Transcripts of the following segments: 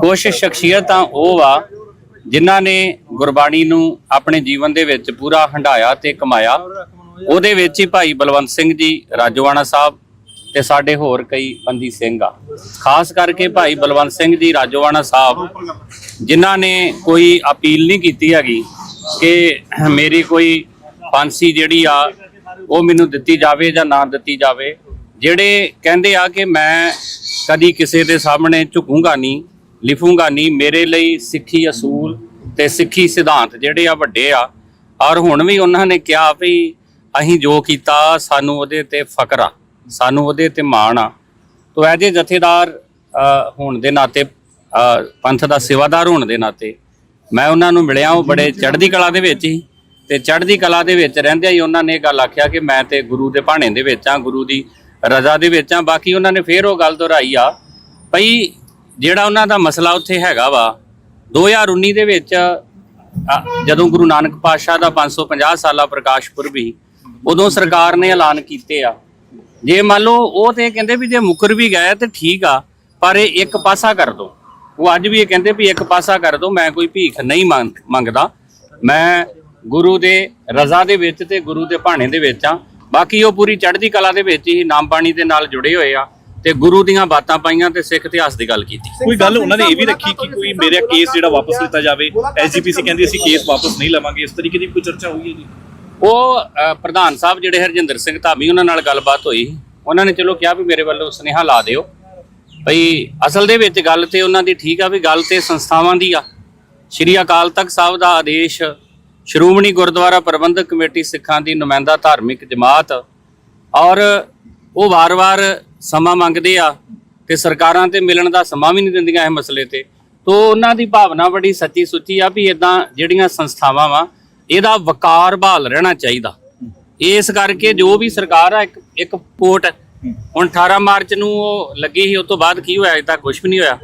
ਕੁਝ ਸ਼ਖਸੀਅਤਾਂ ਉਹ ਵਾ ਜਿਨ੍ਹਾਂ ਨੇ ਗੁਰਬਾਣੀ ਨੂੰ ਆਪਣੇ ਜੀਵਨ ਦੇ ਵਿੱਚ ਪੂਰਾ ਹੰਡਾਇਆ ਤੇ ਕਮਾਇਆ। ਉਹਦੇ ਵਿੱਚ ਹੀ ਭਾਈ ਬਲਵੰਤ ਸਿੰਘ ਜੀ, ਰਾਜੋਆਣਾ ਸਾਹਿਬ ਤੇ ਸਾਡੇ ਹੋਰ ਕਈ ਬੰਦੀ ਸਿੰਘ ਆ। ਖਾਸ ਕਰਕੇ ਭਾਈ ਬਲਵੰਤ ਸਿੰਘ ਜੀ, ਰਾਜੋਆਣਾ ਸਾਹਿਬ, ਜਿਨ੍ਹਾਂ ਨੇ ਕੋਈ ਅਪੀਲ ਨਹੀਂ ਕੀਤੀ ਹੈਗੀ ਕਿ ਮੇਰੀ ਕੋਈ ਫਾਂਸੀ ਜਿਹੜੀ ਆ, ਉਹ ਮੈਨੂੰ ਦਿੱਤੀ ਜਾਵੇ ਜਾਂ ਨਾ ਦਿੱਤੀ ਜਾਵੇ। ਜਿਹੜੇ ਕਹਿੰਦੇ ਆ ਕਿ ਮੈਂ ਕਦੀ ਕਿਸੇ ਦੇ ਸਾਹਮਣੇ ਝੁਕੂੰਗਾ ਨਹੀਂ ਲਿਖੂੰਗਾ ਨਹੀਂ ਮੇਰੇ ਲਈ ਸਿੱਖੀ ਅਸੂਲ ਤੇ ਸਿੱਖੀ ਸਿਧਾਂਤ ਜਿਹੜੇ ਆ ਵੱਡੇ ਆ। ਔਰ ਹੁਣ ਵੀ ਉਹਨਾਂ ਨੇ ਕਿਹਾ ਵੀ ਅਸੀਂ ਜੋ ਕੀਤਾ, ਸਾਨੂੰ ਉਹਦੇ ਤੇ ਫਕਰ ਆ, ਸਾਨੂੰ ਉਹਦੇ ਤੇ ਮਾਣ ਆ। ਤੋ ਐਜੇ ਜਥੇਦਾਰ ਹੋਣ ਦੇ ਨਾਤੇ ਪੰਥ ਦਾ ਸੇਵਾਦਾਰ ਹੋਣ ਦੇ ਨਾਤੇ, ਮੈਂ ਉਹਨਾਂ ਨੂੰ ਮਿਲਿਆ, ਉਹ ਬੜੇ ਚੜ੍ਹਦੀ ਕਲਾ ਦੇ ਵਿੱਚ ਹੀ ਤੇ ਚੜ੍ਹਦੀ ਕਲਾ ਦੇ ਵਿੱਚ ਰਹਿੰਦਿਆਂ ਹੀ ਉਹਨਾਂ ਨੇ ਇਹ ਗੱਲ ਆਖਿਆ ਕਿ ਮੈਂ ਤੇ ਗੁਰੂ ਦੇ ਭਾਣੇ ਦੇ ਵਿੱਚ ਆ, ਗੁਰੂ ਦੀ ਰਜ਼ਾ ਦੇ ਵਿੱਚ ਆ। ਬਾਕੀ ਉਹਨਾਂ ਨੇ ਫੇਰ ਉਹ ਗੱਲ ਦੁਹਰਾਈ ਆ, ਭਈ ਜਿਹੜਾ ਉਹਨਾਂ ਦਾ ਮਸਲਾ ਉੱਥੇ ਹੈਗਾ ਵਾ 2019 ਦੇ ਵਿੱਚ ਜਦੋਂ ਗੁਰੂ ਨਾਨਕ ਪਾਤਸ਼ਾਹ ਦਾ 550 ਸਾਲਾ ਪ੍ਰਕਾਸ਼ ਪੁਰਬ ਸੀ, ਉਦੋਂ ਸਰਕਾਰ ਨੇ ਐਲਾਨ ਕੀਤੇ ਆ। ਜੇ ਮੰਨ ਲਓ, ਉਹ ਤੇ ਕਹਿੰਦੇ ਵੀ ਜੇ ਮੁਕਰ ਵੀ ਗਏ ਤੇ ਠੀਕ ਆ, ਪਰ ਇਹ ਇੱਕ ਪਾਸਾ ਕਰ ਦੋ। ਉਹ ਅੱਜ ਵੀ ਇਹ ਕਹਿੰਦੇ ਵੀ ਇੱਕ ਪਾਸਾ ਕਰ ਦੋ, ਮੈਂ ਕੋਈ ਭੀਖ ਨਹੀਂ ਮੰਗ- ਮੰਗਦਾ। ਮੈਂ ਗੁਰੂ ਦੇ ਰਜ਼ਾ ਦੇ ਵਿੱਚ ਤੇ ਗੁਰੂ ਦੇ ਭਾਣੇ ਦੇ ਵਿੱਚ ਆ। ਬਾਕੀ ਉਹ ਪੂਰੀ ਚੜ੍ਹਦੀ ਕਲਾ ਦੇ ਵਿੱਚ ਹੀ ਨਾਮ ਬਾਣੀ ਦੇ ਨਾਲ ਜੁੜੇ ਹੋਏ ਆ। ਤੇ ਗੁਰੂ ਦੀਆਂ ਬਾਤਾਂ ਪਾਈਆਂ ਤੇ ਸਿੱਖ ਇਤਿਹਾਸ ਦੀ ਗੱਲ ਕੀਤੀ। ਕੋਈ ਗੱਲ ਉਹਨਾਂ ਨੇ ਇਹ ਵੀ ਰੱਖੀ ਕਿ ਕੋਈ ਮੇਰਾ ਕੇਸ ਜਿਹੜਾ ਵਾਪਸ ਲਿੱਤਾ ਜਾਵੇ ਐਸਜੀਪੀਸੀ ਕਹਿੰਦੀ ਅਸੀਂ ਕੇਸ ਵਾਪਸ ਨਹੀਂ ਲਵਾਂਗੇ ਇਸ ਤਰੀਕੇ ਦੀ ਕੋਈ ਚਰਚਾ ਹੋਈ ਹੈ ਜੀ? ਉਹ ਪ੍ਰਧਾਨ ਸਾਹਿਬ ਜਿਹੜੇ ਹਰਜਿੰਦਰ ਸਿੰਘ ਧਾਮੀ ਉਹਨਾਂ ਨਾਲ ਗੱਲਬਾਤ ਹੋਈ। ਉਹਨਾਂ ਨੇ ਚਲੋ ਕਿਹਾ ਵੀ ਮੇਰੇ ਵੱਲੋਂ ਸੁਨੇਹਾ ਲਾ ਦਿਓ। ਭਈ ਅਸਲ ਦੇ ਵਿੱਚ ਗੱਲ ਤੇ ਉਹਨਾਂ ਦੀ ਠੀਕ ਆ ਵੀ ਗੱਲ ਤੇ ਸੰਸਥਾਵਾਂ ਦੀ ਆ। ਸ਼੍ਰੀ ਅਕਾਲ ਤਖਤ ਸਾਹਿਬ ਦਾ ਆਦੇਸ਼ ਸ਼੍ਰੋਮਣੀ ਗੁਰਦੁਆਰਾ ਪ੍ਰਬੰਧਕ ਕਮੇਟੀ ਸਿੱਖਾਂ ਦੀ ਨੁਮਾਇੰਦਾ ਧਾਰਮਿਕ ਜਮਾਤ ਔਰ ਉਹ ਵਾਰ-ਵਾਰ ਸਮਾਂ ਮੰਗਦੇ ਆ ਤੇ ਸਰਕਾਰਾਂ ਤੇ ਮਿਲਣ ਦਾ ਸਮਾਂ ਵੀ ਨਹੀਂ ਦਿੰਦੀਆਂ ਇਹ ਮਸਲੇ ਤੇ। ਤੋ ਉਹਨਾਂ ਦੀ ਭਾਵਨਾ ਬੜੀ ਸੱਚੀ ਸੁੱਚੀ ਆ ਵੀ ਇਦਾਂ ਜਿਹੜੀਆਂ ਸੰਸਥਾਵਾਂ ਵਾ, ਇਹਦਾ ਵਕਾਰ ਬਹਾਲ ਰਹਿਣਾ ਚਾਹੀਦਾ। ਇਸ ਕਰਕੇ ਜੋ ਵੀ ਸਰਕਾਰ ਆ, ਇੱਕ ਇੱਕ ਕੋਟ ਹੁਣ 18 ਮਾਰਚ ਨੂੰ ਉਹ ਲੱਗੀ ਸੀ ਉਸ ਤੋਂ ਬਾਅਦ ਕੀ ਹੋਇਆ, ਅਜੇ ਤੱਕ ਕੁਝ ਵੀ ਨਹੀਂ ਹੋਇਆ।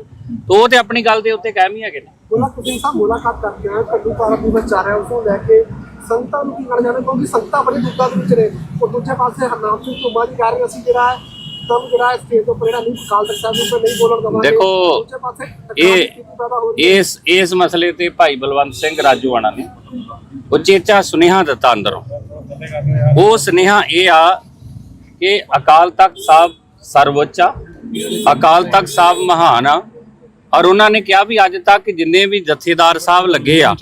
ਤੋ ਉਹ ਤੇ ਆਪਣੀ ਗੱਲ ਦੇ ਉੱਤੇ ਕਾਇਮ ਹੀ ਹੈਗੇ ਨੇ। ਉਹਨਾਂ ਤੁਸੀਂ ਸਾਹਿਬ ਮੁਲਾਕਾਤ ਕਰਕੇ ਆਏ, ਕੱਲੂ ਪਾਰਾ ਦੀ ਬੱਚਾ ਰਿਹਾ ਉਸ ਨੂੰ ਲੈ ਕੇ ਸੰਗਤਾਂ ਨੂੰ ਕੀ ਕਹਿਣਾ ਚਾਹੁੰਦੇ ਕਿਉਂਕਿ ਸੰਗਤਾਂ ਬੜੀ ਦੁੱਖਾਂ ਦੇ ਵਿੱਚ ਨੇ। ਉਹ ਦੂਜੇ ਪਾਸੇ ਹਰਨਾਮ ਸਿੰਘ ਧੁੰਮਾ ਜੀ ਕਹਿ ਅਸੀਂ ਜਿਹੜਾ ਹੈ ਤਮ ਜਿਹੜਾ ਹੈ ਸਟੇਜ ਤੋਂ ਜਿਹੜਾ ਨਹੀਂ ਕਾਲ ਤੱਕ ਸਾਹਿਬ ਨੂੰ ਉੱਪਰ ਨਹੀਂ ਬੋਲਣ ਦਵਾਂਗੇ ਦੇਖੋ, ਇਹ- ਇਸ ਇਸ ਮਸਲੇ ਤੇ ਭਾਈ ਬਲਵੰਤ ਸਿੰਘ ਰਾਜੂਆਣਾ ਨੇ ਉਚੇਚਾ ਸੁਨੇਹਾ ਦਿੱਤਾ ਅੰਦਰੋਂ। ਉਹ ਸੁਨੇਹਾ ਇਹ ਆ ਕਿ ਅਕਾਲ ਤਖਤ ਸਾਹਿਬ ਸਰਵਉੱਚ ਆ ਅਕਾਲ ਤਖਤ ਸਾਹਿਬ ਮਹਾਨ ਆ ਔਰ ਉਹਨਾਂ ਨੇ ਕਿਹਾ ਵੀ ਅੱਜ ਤੱਕ ਜਿੰਨੇ ਵੀ ਜਥੇਦਾਰ ਸਾਹਿਬ ਲੱਗੇ ਆ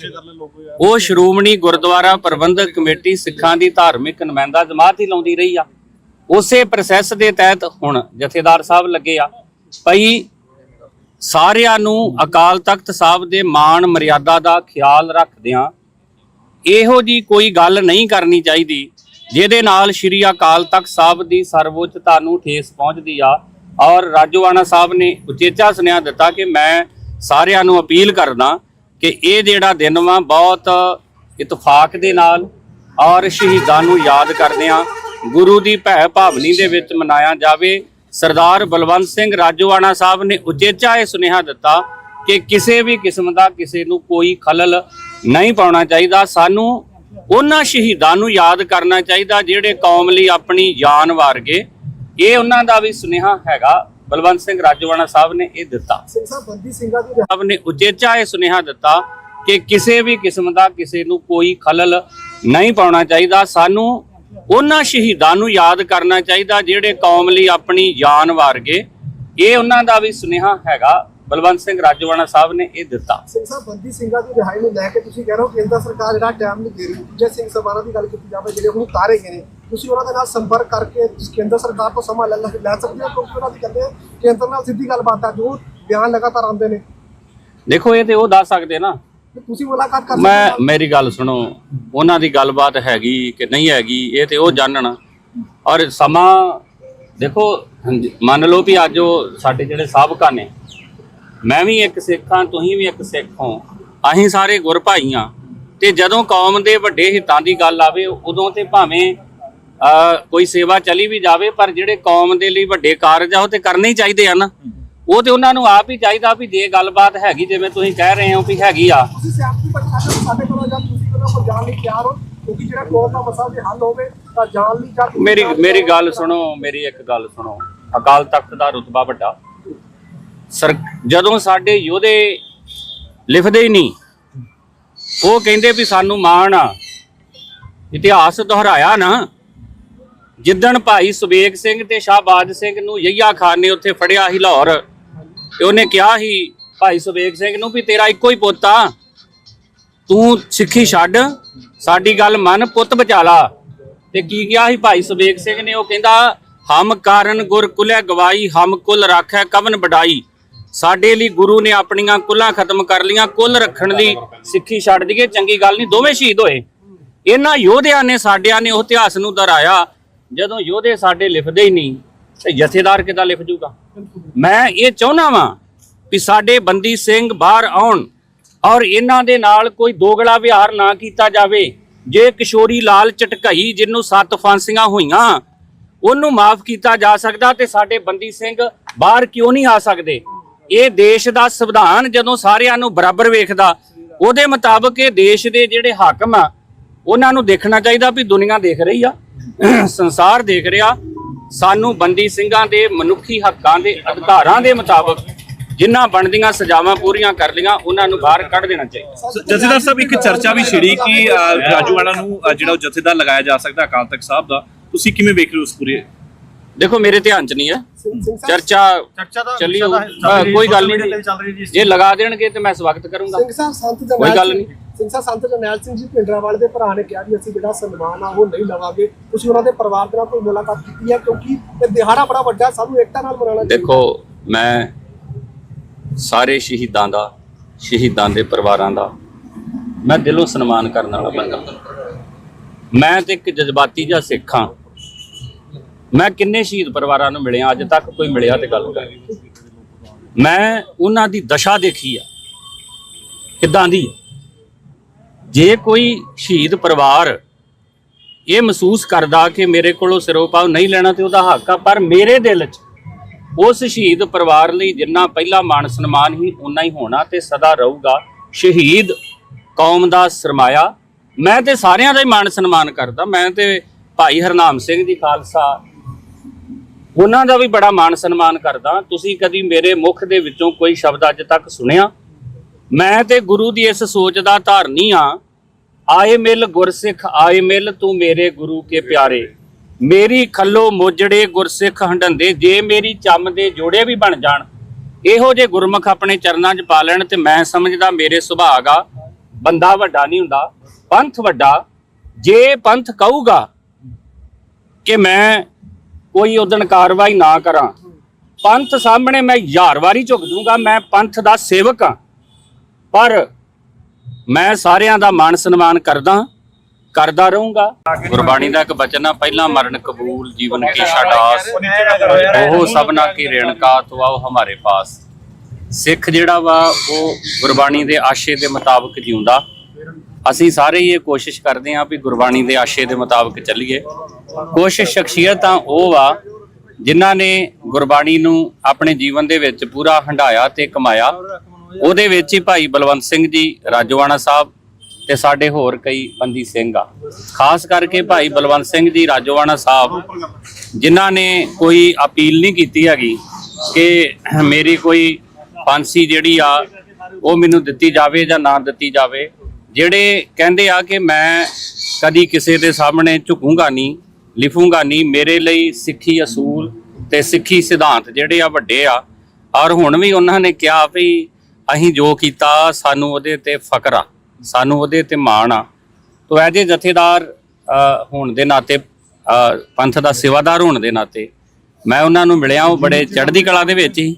ਉਹ ਸ਼੍ਰੋਮਣੀ ਗੁਰਦੁਆਰਾ ਪ੍ਰਬੰਧਕ ਕਮੇਟੀ ਸਿੱਖਾਂ ਦੀ ਧਾਰਮਿਕ ਨੁਮਾਇੰਦਾ ਜਮਾਤ ਹੀ ਲਾਉਂਦੀ ਰਹੀ ਆ। ਉਸੇ ਪ੍ਰੋਸੈਸ ਦੇ ਤਹਿਤ ਹੁਣ ਜਥੇਦਾਰ ਸਾਹਿਬ ਲੱਗੇ ਆ। ਭਈ ਸਾਰਿਆਂ ਨੂੰ ਅਕਾਲ ਤਖਤ ਸਾਹਿਬ ਦੇ ਮਾਣ ਮਰਿਆਦਾ ਦਾ ਖਿਆਲ ਰੱਖਦਿਆਂ ਇਹੋ ਜੀ ਕੋਈ ਗੱਲ ਨਹੀਂ ਕਰਨੀ ਚਾਹੀਦੀ ਜਿਹਦੇ ਨਾਲ ਸ਼੍ਰੀ ਅਕਾਲ ਤਖਤ ਸਾਹਿਬ ਦੀ ਸਰਵਉੱਚਤਾ ਨੂੰ ਠੇਸ ਪਹੁੰਚਦੀ ਆ। ਔਰ ਰਾਜੋਆਣਾ ਸਾਹਿਬ ਨੇ ਉਚੇਚਾ ਸੁਨੇਹਾ ਦਿੱਤਾ ਕਿ ਮੈਂ ਸਾਰਿਆਂ ਨੂੰ ਅਪੀਲ ਕਰਦਾ ਕਿ ਇਹ ਜਿਹੜਾ ਦਿਨ ਵਾ ਬਹੁਤ ਇਤਫਾਕ ਦੇ ਨਾਲ ਔਰ ਸ਼ਹੀਦਾਂ ਨੂੰ ਯਾਦ ਕਰਦਿਆਂ ਗੁਰੂ ਦੀ ਭੈ ਭਾਵਨੀ ਦੇ ਵਿੱਚ ਮਨਾਇਆ ਜਾਵੇ। ਸਰਦਾਰ ਬਲਵੰਤ ਸਿੰਘ ਰਾਜੋਆਣਾ ਸਾਹਿਬ ਨੇ ਉਚੇਚਾ ਇਹ ਸੁਨੇਹਾ ਦਿੱਤਾ ਕਿ ਕਿਸੇ ਵੀ ਕਿਸਮ ਦਾ ਕਿਸੇ ਨੂੰ ਕੋਈ ਖਲਲ ਨਹੀਂ ਪਾਉਣਾ ਚਾਹੀਦਾ। ਸਾਨੂੰ ਉਹਨਾਂ ਸ਼ਹੀਦਾਂ ਨੂੰ ਯਾਦ ਕਰਨਾ ਚਾਹੀਦਾ ਜਿਹੜੇ ਕੌਮ ਲਈ ਆਪਣੀ ਜਾਨ ਵਾਰ ਗਏ ਇਹ ਉਹਨਾਂ ਦਾ ਵੀ ਸੁਨੇਹਾ ਹੈਗਾ। ਬਲਵੰਤ ਸਿੰਘ ਰਾਜੋਆਣਾ ਸਾਹਿਬ ਨੇ ਇਹ ਦਿੱਤਾ। ਸਿੰਘ ਸਾਹਿਬ ਬੰਦੀ ਸਿੰਘਾਂ ਦੀ ਸਾਹਿਬ ਨੇ ਉਚੇਚਾ ਇਹ ਸੁਨੇਹਾ ਦਿੱਤਾ ਕਿ ਕਿਸੇ ਵੀ ਕਿਸਮ ਦਾ ਕਿਸੇ ਨੂੰ ਕੋਈ ਖਲਲ ਨਹੀਂ ਪਾਉਣਾ ਚਾਹੀਦਾ। ਸਾਨੂੰ ਉਹਨਾਂ ਸ਼ਹੀਦਾਂ ਨੂੰ ਯਾਦ ਕਰਨਾ ਚਾਹੀਦਾ ਜਿਹੜੇ ਕੌਮ ਲਈ ਆਪਣੀ ਜਾਨ ਵਾਰ ਗਏ ਇਹ ਉਹਨਾਂ ਦਾ ਵੀ ਸੁਨੇਹਾ ਹੈਗਾ। ਬਲਵੰਤ ਸਿੰਘ ਰਾਜੋਆਣਾ ਸਾਹਿਬ ਨੇ ਇਹ ਦਿੱਤਾ। ਸਿੰਘ ਸਾਹਿਬ ਬੰਦੀ ਸਿੰਘਾਂ ਦੀ ਰਿਹਾਈ ਨੂੰ ਲੈ ਕੇ ਤੁਸੀਂ ਕਹਿ ਰਹੇ ਹੋ ਕੇਂਦਰ ਸਰਕਾਰ ਜਿਹੜਾ ਟਾਈਮ ਨਹੀਂ ਦੇ ਰਹੀ ਜੇ ਸਿੰਘ ਸਭਾਵਾਂ ਦੀ ਗੱਲ ਕੀਤੀ ਜਾਵੇ ਜਿਹੜੇ ਹੁਣ ਤਾਰੇ ਗਏ ਨੇ ਤੁਸੀਂ ਉਹਨਾਂ ਦੇ ਨਾਲ ਸੰਪਰਕ ਕਰਕੇ ਕੇਂਦਰ ਸਰਕਾਰ ਤੋਂ ਸਮਾਂ ਲੈ ਲੈ ਸਕਦੇ ਹੋ? ਕਿਉਂਕਿ ਉਹਨਾਂ ਦੀ ਕਹਿੰਦੇ ਕੇਂਦਰ ਨਾਲ ਸਿੱਧੀ ਗੱਲਬਾਤ ਹੈ ਜੋ ਬਿਆਨ ਲਗਾਤਾਰ ਆਉਂਦੇ ਨੇ। ਦੇਖੋ ਇਹ ਤੇ ਉਹ ਦੱਸ ਸਕਦੇ ਨਾ। ਤੁਸੀਂ ਮੁਲਾਕਾਤ ਕਰ ਮੈਂ ਮੇਰੀ ਗੱਲ ਸੁਣੋ ਉਹਨਾਂ ਦੀ ਗੱਲਬਾਤ ਹੈਗੀ ਕਿ ਨਹੀਂ ਹੈਗੀ ਇਹ ਤੇ ਉਹ ਜਾਣਨ। ਔਰ ਸਮਾਂ ਦੇਖੋ ਮੰਨ ਲਓ ਵੀ ਅੱਜ ਉਹ ਸਾਡੇ ਜਿਹੜੇ ਸਾਬਕਾ ਨੇ ਮੈਂ ਵੀ ਇੱਕ ਸਿੱਖ ਹਾਂ ਤੁਸੀਂ ਵੀ ਇੱਕ ਸਿੱਖ ਹੋ ਅਸੀਂ ਸਾਰੇ ਗੁਰ ਭਾਈ ਹਾਂ। ਤੇ ਜਦੋਂ ਕੌਮ ਦੇ ਵੱਡੇ ਹਿੱਤਾਂ ਦੀ ਗੱਲ ਆਵੇ ਉਦੋਂ ਤੇ ਭਾਵੇਂ ਕੋਈ ਸੇਵਾ ਚਲੀ ਵੀ ਜਾਵੇ ਪਰ ਜਿਹੜੇ ਕੌਮ ਦੇ ਲਈ ਵੱਡੇ ਕਾਰਜ ਆ ਉਹ ਤੇ ਕਰਨੇ ਹੀ ਚਾਹੀਦੇ ਆ ਨਾ। ਉਹ ਤੇ ਉਹਨਾਂ ਨੂੰ ਆਪ ਹੀ ਚਾਹੀਦਾ ਵੀ ਜੇ ਗੱਲਬਾਤ ਹੈਗੀ ਜਿਵੇਂ ਤੁਸੀਂ ਕਹਿ ਰਹੇ ਹੋ ਵੀ ਹੈਗੀ ਆ। ਤੁਸੀਂ ਸਿਆਸੀ ਪੱਖਾਂ ਤੋਂ ਸਾਡੇ ਕੋਲੋਂ ਜਾਂ ਤੁਸੀਂ ਉਹਨਾਂ ਕੋਲ ਜਾਣ ਲਈ ਤਿਆਰ ਹੋ? ਕਿਉਂਕਿ ਜਿਹੜਾ ਕੌਮ ਦਾ ਮਸਲਾ ਜੇ ਹੱਲ ਹੋਵੇ ਤਾਂ ਜਾਣ ਲਈ ਜਾਂ ਮੇਰੀ ਮੇਰੀ ਗੱਲ ਸੁਣੋ ਮੇਰੀ ਇੱਕ ਗੱਲ ਸੁਣੋ। ਅਕਾਲ ਤਖਤ ਦਾ ਰੁਤਬਾ ਵੱਡਾ। ਸਰ ਜਦੋਂ ਸਾਡੇ ਯੋਧੇ ਲਿਖਦੇ ਹੀ ਨਹੀਂ ਉਹ ਕਹਿੰਦੇ ਵੀ ਸਾਨੂੰ ਮਾਣ ਆ। ਇਤਿਹਾਸ ਦੁਹਰਾਇਆ ਨਾ। ਜਿੱਦਣ ਭਾਈ ਸੁਬੇਗ ਸਿੰਘ ਤੇ ਸ਼ਾਹਬਾਜ ਸਿੰਘ ਨੂੰ ਯਈਆ ਖਾਨ ਨੇ ਉੱਥੇ ਫੜਿਆ ਸੀ ਲਾਹੌਰ ਤੇ ਉਹਨੇ ਕਿਹਾ ਸੀ, ਭਾਈ ਸੁਬੇਗ ਸਿੰਘ ਨੂੰ ਵੀ ਤੇਰਾ ਇੱਕੋ ਹੀ ਪੁੱਤ ਆ। ਤੂੰ ਸਿੱਖੀ ਛੱਡ, ਸਾਡੀ ਗੱਲ ਮੰਨ, ਪੁੱਤ ਬਚਾ ਲਾ। ਤੇ ਕੀ ਕਿਹਾ ਸੀ ਭਾਈ ਸੁਬੇਗ ਸਿੰਘ ਨੇ? ਉਹ ਕਹਿੰਦਾ, ਹਮ ਕਾਰਨ ਗੁਰ ਕੁਲੇ ਗਵਾਈ, ਹਮ ਕੁਲ ਰਾਖੈ ਕਵਨ ਵਡਾਈ। ਸਾਡੇ ਲਈ ਗੁਰੂ ਨੇ ਆਪਣੀਆਂ ਕੁੱਲਾਂ ਖਤਮ ਕਰ ਲੀਆਂ ਕੁੱਲ ਰੱਖਣ ਦੀ ਸਿੱਖੀ ਛੱਡ ਦਈਏ, ਚੰਗੀ ਗੱਲ ਨਹੀਂ, ਦੋਵੇਂ ਸ਼ਹੀਦ ਹੋਏ। ਇਹਨਾਂ ਯੋਧਿਆਂ ਨੇ, ਸਾਡਿਆਂ ਨੇ ਉਹ ਇਤਿਹਾਸ ਨੂੰ ਦੁਹਰਾਇਆ, ਜਦੋਂ ਯੋਧੇ ਸਾਡੇ ਲਿਖਦੇ ਹੀ ਨਹੀਂ, ਤੇ ਜਥੇਦਾਰ ਕਿੱਦਾਂ ਲਿਖ ਜੂਗਾ? ਮੈਂ ਇਹ ਚਾਹੁੰਦਾ ਵਾਂ ਕਿ ਸਾਡੇ ਬੰਦੀ ਸਿੰਘ ਬਾਹਰ ਆਉਣ ਔਰ ਇਹਨਾਂ ਦੇ ਨਾਲ ਕੋਈ ਦੋਗਲਾ ਵਿਹਾਰ ਨਾ ਕੀਤਾ ਜਾਵੇ। ਜੇ ਕਿਸ਼ੋਰੀ ਲਾਲ ਚਟਕਈ, ਜਿਹਨੂੰ ਸੱਤ ਫਾਂਸੀਆਂ ਹੋਈਆਂ, ਉਹਨੂੰ ਮਾਫ ਕੀਤਾ ਜਾ ਸਕਦਾ ਤੇ ਸਾਡੇ ਬੰਦੀ ਸਿੰਘ ਬਾਹਰ ਕਿਉਂ ਨਹੀਂ ਆ ਸਕਦੇ? ਇਹ ਦੇਸ਼ ਦਾ ਸੰਵਿਧਾਨ ਜਦੋਂ ਸਾਰਿਆਂ ਨੂੰ ਬਰਾਬਰ ਵੇਖਦਾ, ਉਹਦੇ ਮੁਤਾਬਕ ਇਹ ਦੇਸ਼ ਦੇ ਜਿਹੜੇ ਹਾਕਮ ਆ, ਉਹਨਾਂ ਨੂੰ ਦੇਖਣਾ ਚਾਹੀਦਾ ਵੀ ਦੁਨੀਆ ਦੇਖ ਰਹੀ ਆ, ਸੰਸਾਰ ਦੇਖ ਰਿਹਾ ਸਾਨੂੰ ਬੰਦੀ ਸਿੰਘਾਂ ਦੇ ਮਨੁੱਖੀ ਹੱਕਾਂ ਦੇ ਅਧਿਕਾਰਾਂ ਦੇ ਮੁਤਾਬਕ ਜਿਨ੍ਹਾਂ ਬਣਦੀਆਂ ਸਜ਼ਾਵਾਂ ਪੂਰੀਆਂ ਕਰ ਲੀਆਂ ਉਹਨਾਂ ਨੂੰ ਬਾਹਰ ਕੱਢ ਦੇਣਾ ਚਾਹੀਦਾ। ਜਥੇਦਾਰ ਸਾਹਿਬ ਇੱਕ ਚਰਚਾ ਵੀ ਛਿੜੀ ਕਿ ਰਾਜੂਆਣਾ ਨੂੰ ਜਿਹੜਾ ਉਹ ਜਥੇਦਾਰ ਲਗਾਇਆ ਜਾ ਸਕਦਾ ਅਕਾਲ ਤਖਤ ਸਾਹਿਬ ਦਾ ਤੁਸੀਂ ਕਿਵੇਂ ਵੇਖ ਰਹੇ ਹੋ ਉਸ ਪੂਰੇ? ਦੇਖੋ ਮੇਰੇ ਧਿਆਨ 'ਚ ਨਹੀਂ ਹੈ। ਚਰਚਾ ਚੱਲੀ ਕੋਈ ਗੱਲ ਨਹੀਂ ਜੀ। ਲਗਾ ਦੇਣਗੇ ਤੇ ਮੈਂ ਸਵਾਗਤ ਕਰੂੰਗਾ। ਸਿੰਘ ਸਾਹਿਬ ਸੰਤ ਜਰਨੈਲ ਕੋਈ ਗੱਲ ਨਹੀਂ। ਸਿੰਘ ਸੰਤ ਜਰਨੈਲ ਸਿੰਘ ਜੀ ਪਿੰਡਰਾਵਾਲ ਦੇ ਭਰਾ ਨੇ ਕਿਹਾ ਵੀ ਅਸੀਂ ਜਿਹੜਾ ਸਨਮਾਨ ਆ ਉਹ ਨਹੀਂ ਲਵਾਂਗੇ। ਤੁਸੀਂ ਉਹਨਾਂ ਦੇ ਪਰਿਵਾਰ ਦੇ ਨਾਲ ਕੋਈ ਮੁਲਾਕਾਤ ਕੀਤੀ ਹੈ? ਕਿਉਂਕਿ ਇਹ ਦਿਹਾੜਾ ਬੜਾ ਵੱਡਾ ਸਾਨੂੰ ਏਕਤਾ ਨਾਲ ਮਨਾਉਣਾ ਚਾਹੀਦਾ। ਦੇਖੋ, ਮੈਂ ਸਾਰੇ ਸ਼ਹੀਦਾਂ ਦਾ, ਸ਼ਹੀਦਾਂ ਦੇ ਪਰਿਵਾਰਾਂ ਦਾ, ਮੈਂ ਦਿਲੋਂ ਸਨਮਾਨ ਕਰਨ ਵਾਲਾ ਬੰਦਾ। ਮੈਂ ਤੇ ਇੱਕ ਜਜ਼ਬਾਤੀ ਜਿਹਾ ਸਿੱਖ ਹਾਂ। ਮੈਂ ਕਿੰਨੇ ਸ਼ਹੀਦ ਪਰਿਵਾਰਾਂ ਨੂੰ ਮਿਲਿਆ, ਅੱਜ ਤੱਕ ਕੋਈ ਮਿਲਿਆ ਤੇ ਗੱਲ ਕਰ। ਮੈਂ ਉਹਨਾਂ ਦੀ ਦਸ਼ਾ ਦੇਖੀ ਆ। ਕਿੱਦਾਂ ਦੀ ਜੇ ਕੋਈ ਸ਼ਹੀਦ ਪਰਿਵਾਰ ਇਹ ਮਹਿਸੂਸ ਕਰਦਾ ਕਿ ਮੇਰੇ ਕੋਲੋਂ ਸਿਰੋਪਾਵ ਨਹੀਂ ਲੈਣਾ ਤੇ ਉਹਦਾ ਹੱਕ ਆ, ਪਰ ਮੇਰੇ ਦਿਲ 'ਚ ਉਸ ਸ਼ਹੀਦ ਪਰਿਵਾਰ ਲਈ ਜਿੰਨਾ ਪਹਿਲਾ ਮਾਣ ਸਨਮਾਨ ਹੀ ਉਨਾ ਹੀ ਹੋਣਾ ਤੇ ਸਦਾ ਰਹੂਗਾ। ਸ਼ਹੀਦ ਕੌਮ ਦਾ ਸਰਮਾਇਆ। ਮੈਂ ਤੇ ਸਾਰਿਆਂ ਦਾ ਹੀ ਮਾਣ ਸਨਮਾਨ ਕਰਦਾ। ਮੈਂ ਤੇ ਭਾਈ ਹਰਨਾਮ ਸਿੰਘ ਜੀ ਖਾਲਸਾ, ਉਹਨਾਂ ਦਾ ਵੀ ਬੜਾ ਮਾਣ ਸਨਮਾਨ ਕਰਦਾ। ਤੁਸੀਂ ਕਦੀ ਮੇਰੇ ਮੁਖ ਦੇ ਵਿੱਚੋਂ ਕੋਈ ਸ਼ਬਦ ਅੱਜ ਤੱਕ ਸੁਣਿਆ? ਮੈਂ ਤੇ ਗੁਰੂ ਦੀ ਇਸ ਸੋਚ ਦਾ ਧਾਰਨੀ ਆ ਆਏ ਮਿਲ ਗੁਰਸਿੱਖ, ਆਏ ਮਿਲ ਤੂੰ ਮੇਰੇ ਗੁਰੂ ਕੇ ਪਿਆਰੇ। ਮੇਰੀ ਖੱਲੋ ਮੋਜੜੇ ਗੁਰਸਿੱਖ ਹੰਡੰਦੇ ਜੇ ਮੇਰੀ ਚੰਮ ਦੇ ਜੋੜੇ ਵੀ ਬਣ ਜਾਣ। ਇਹੋ ਜੇ ਗੁਰਮੁਖ ਆਪਣੇ ਚਰਨਾਂ 'ਚ ਪਾ ਲੈਣ ਤੇ ਮੈਂ ਸਮਝਦਾ ਮੇਰੇ ਸੁਭਾਗ ਆ। ਬੰਦਾ ਵੱਡਾ ਨਹੀਂ ਹੁੰਦਾ, ਪੰਥ ਵੱਡਾ। ਜੇ ਪੰਥ ਕਹੂਗਾ ਕਿ ਮੈਂ ਕੋਈ ਉਦਣ ਕਾਰਵਾਈ ਨਾ ਕਰਾਂ, ਪੰਥ ਸਾਹਮਣੇ ਮੈਂ ਹਜ਼ਾਰ ਵਾਰੀ ਝੁਕ ਦੂੰਗਾ ਮੈਂ ਪੰਥ ਦਾ ਸੇਵਕ ਹਾਂ। ਪਰ ਮੈਂ ਸਾਰਿਆਂ ਦਾ ਮਾਣ ਸਨਮਾਨ ਕਰਦਾ ਕਰਦਾ ਰਹੂੰਗਾ। ਗੁਰਬਾਣੀ ਦਾ ਇੱਕ ਬਚਨ ਆ, ਪਹਿਲਾ ਮਰਨ ਕਬੂਲ, ਜੀਵਨ ਕੀ ਛਡਾਸ ਉਹ ਸਭਨਾ ਕੀ ਰੇਣਕਾ ਤੁਆਓ ਹਮਾਰੇ ਪਾਸ। ਸਿੱਖ ਜਿਹੜਾ ਵਾ, ਉਹ ਗੁਰਬਾਣੀ ਦੇ ਆਸ਼ੇ ਦੇ ਮੁਤਾਬਕ ਜਿਉਂਦਾ। ਅਸੀਂ ਸਾਰੇ ਹੀ ਇਹ ਕੋਸ਼ਿਸ਼ ਕਰਦੇ ਹਾਂ ਵੀ ਗੁਰਬਾਣੀ ਦੇ ਆਸ਼ੇ ਦੇ ਮੁਤਾਬਕ ਚੱਲੀਏ। ਕੁਝ ਸ਼ਖਸੀਅਤਾਂ ਉਹ ਵਾ, ਜਿਨ੍ਹਾਂ ਨੇ ਗੁਰਬਾਣੀ ਨੂੰ ਆਪਣੇ ਜੀਵਨ ਦੇ ਵਿੱਚ ਪੂਰਾ ਹੰਡਾਇਆ ਤੇ ਕਮਾਇਆ। ਉਹਦੇ ਵਿੱਚ ਹੀ ਭਾਈ ਬਲਵੰਤ ਸਿੰਘ ਜੀ ਰਾਜੋਆਣਾ ਸਾਹਿਬ ਤੇ ਸਾਡੇ ਹੋਰ ਕਈ ਬੰਦੀ ਸਿੰਘ ਆ। ਖਾਸ ਕਰਕੇ ਭਾਈ ਬਲਵੰਤ ਸਿੰਘ ਜੀ ਰਾਜੋਆਣਾ ਸਾਹਿਬ, ਜਿਨ੍ਹਾਂ ਨੇ ਕੋਈ ਅਪੀਲ ਨਹੀਂ ਕੀਤੀ ਹੈਗੀ ਕਿ ਮੇਰੀ ਕੋਈ ਫਾਂਸੀ ਜਿਹੜੀ ਆ, ਉਹ ਮੈਨੂੰ ਦਿੱਤੀ ਜਾਵੇ ਜਾਂ ਨਾ ਦਿੱਤੀ ਜਾਵੇ। ਜਿਹੜੇ ਕਹਿੰਦੇ ਆ ਕਿ ਮੈਂ ਕਦੀ ਕਿਸੇ ਦੇ ਸਾਹਮਣੇ ਝੁਕੂੰਗਾ ਨਹੀਂ, ਲਿਖੂੰਗਾ ਨਹੀਂ, ਮੇਰੇ ਲਈ ਸਿੱਖੀ ਅਸੂਲ ਤੇ ਸਿੱਖੀ ਸਿਧਾਂਤ ਜਿਹੜੇ ਆ ਵੱਡੇ ਆ। ਔਰ ਹੁਣ ਵੀ ਉਹਨਾਂ ਨੇ ਕਿਹਾ ਵੀ ਅਸੀਂ ਜੋ ਕੀਤਾ, ਸਾਨੂੰ ਉਹਦੇ ਤੇ ਫਕਰ ਆ, ਸਾਨੂੰ ਉਹਦੇ ਤੇ ਮਾਣ ਆ। ਤੋ ਐਜ ਏ ਜਥੇਦਾਰ ਹੋਣ ਦੇ ਨਾਤੇ ਪੰਥ ਦਾ ਸੇਵਾਦਾਰ ਹੋਣ ਦੇ ਨਾਤੇ, ਮੈਂ ਉਹਨਾਂ ਨੂੰ ਮਿਲਿਆ, ਉਹ ਬੜੇ ਚੜ੍ਹਦੀ ਕਲਾ ਦੇ ਵਿੱਚ ਹੀ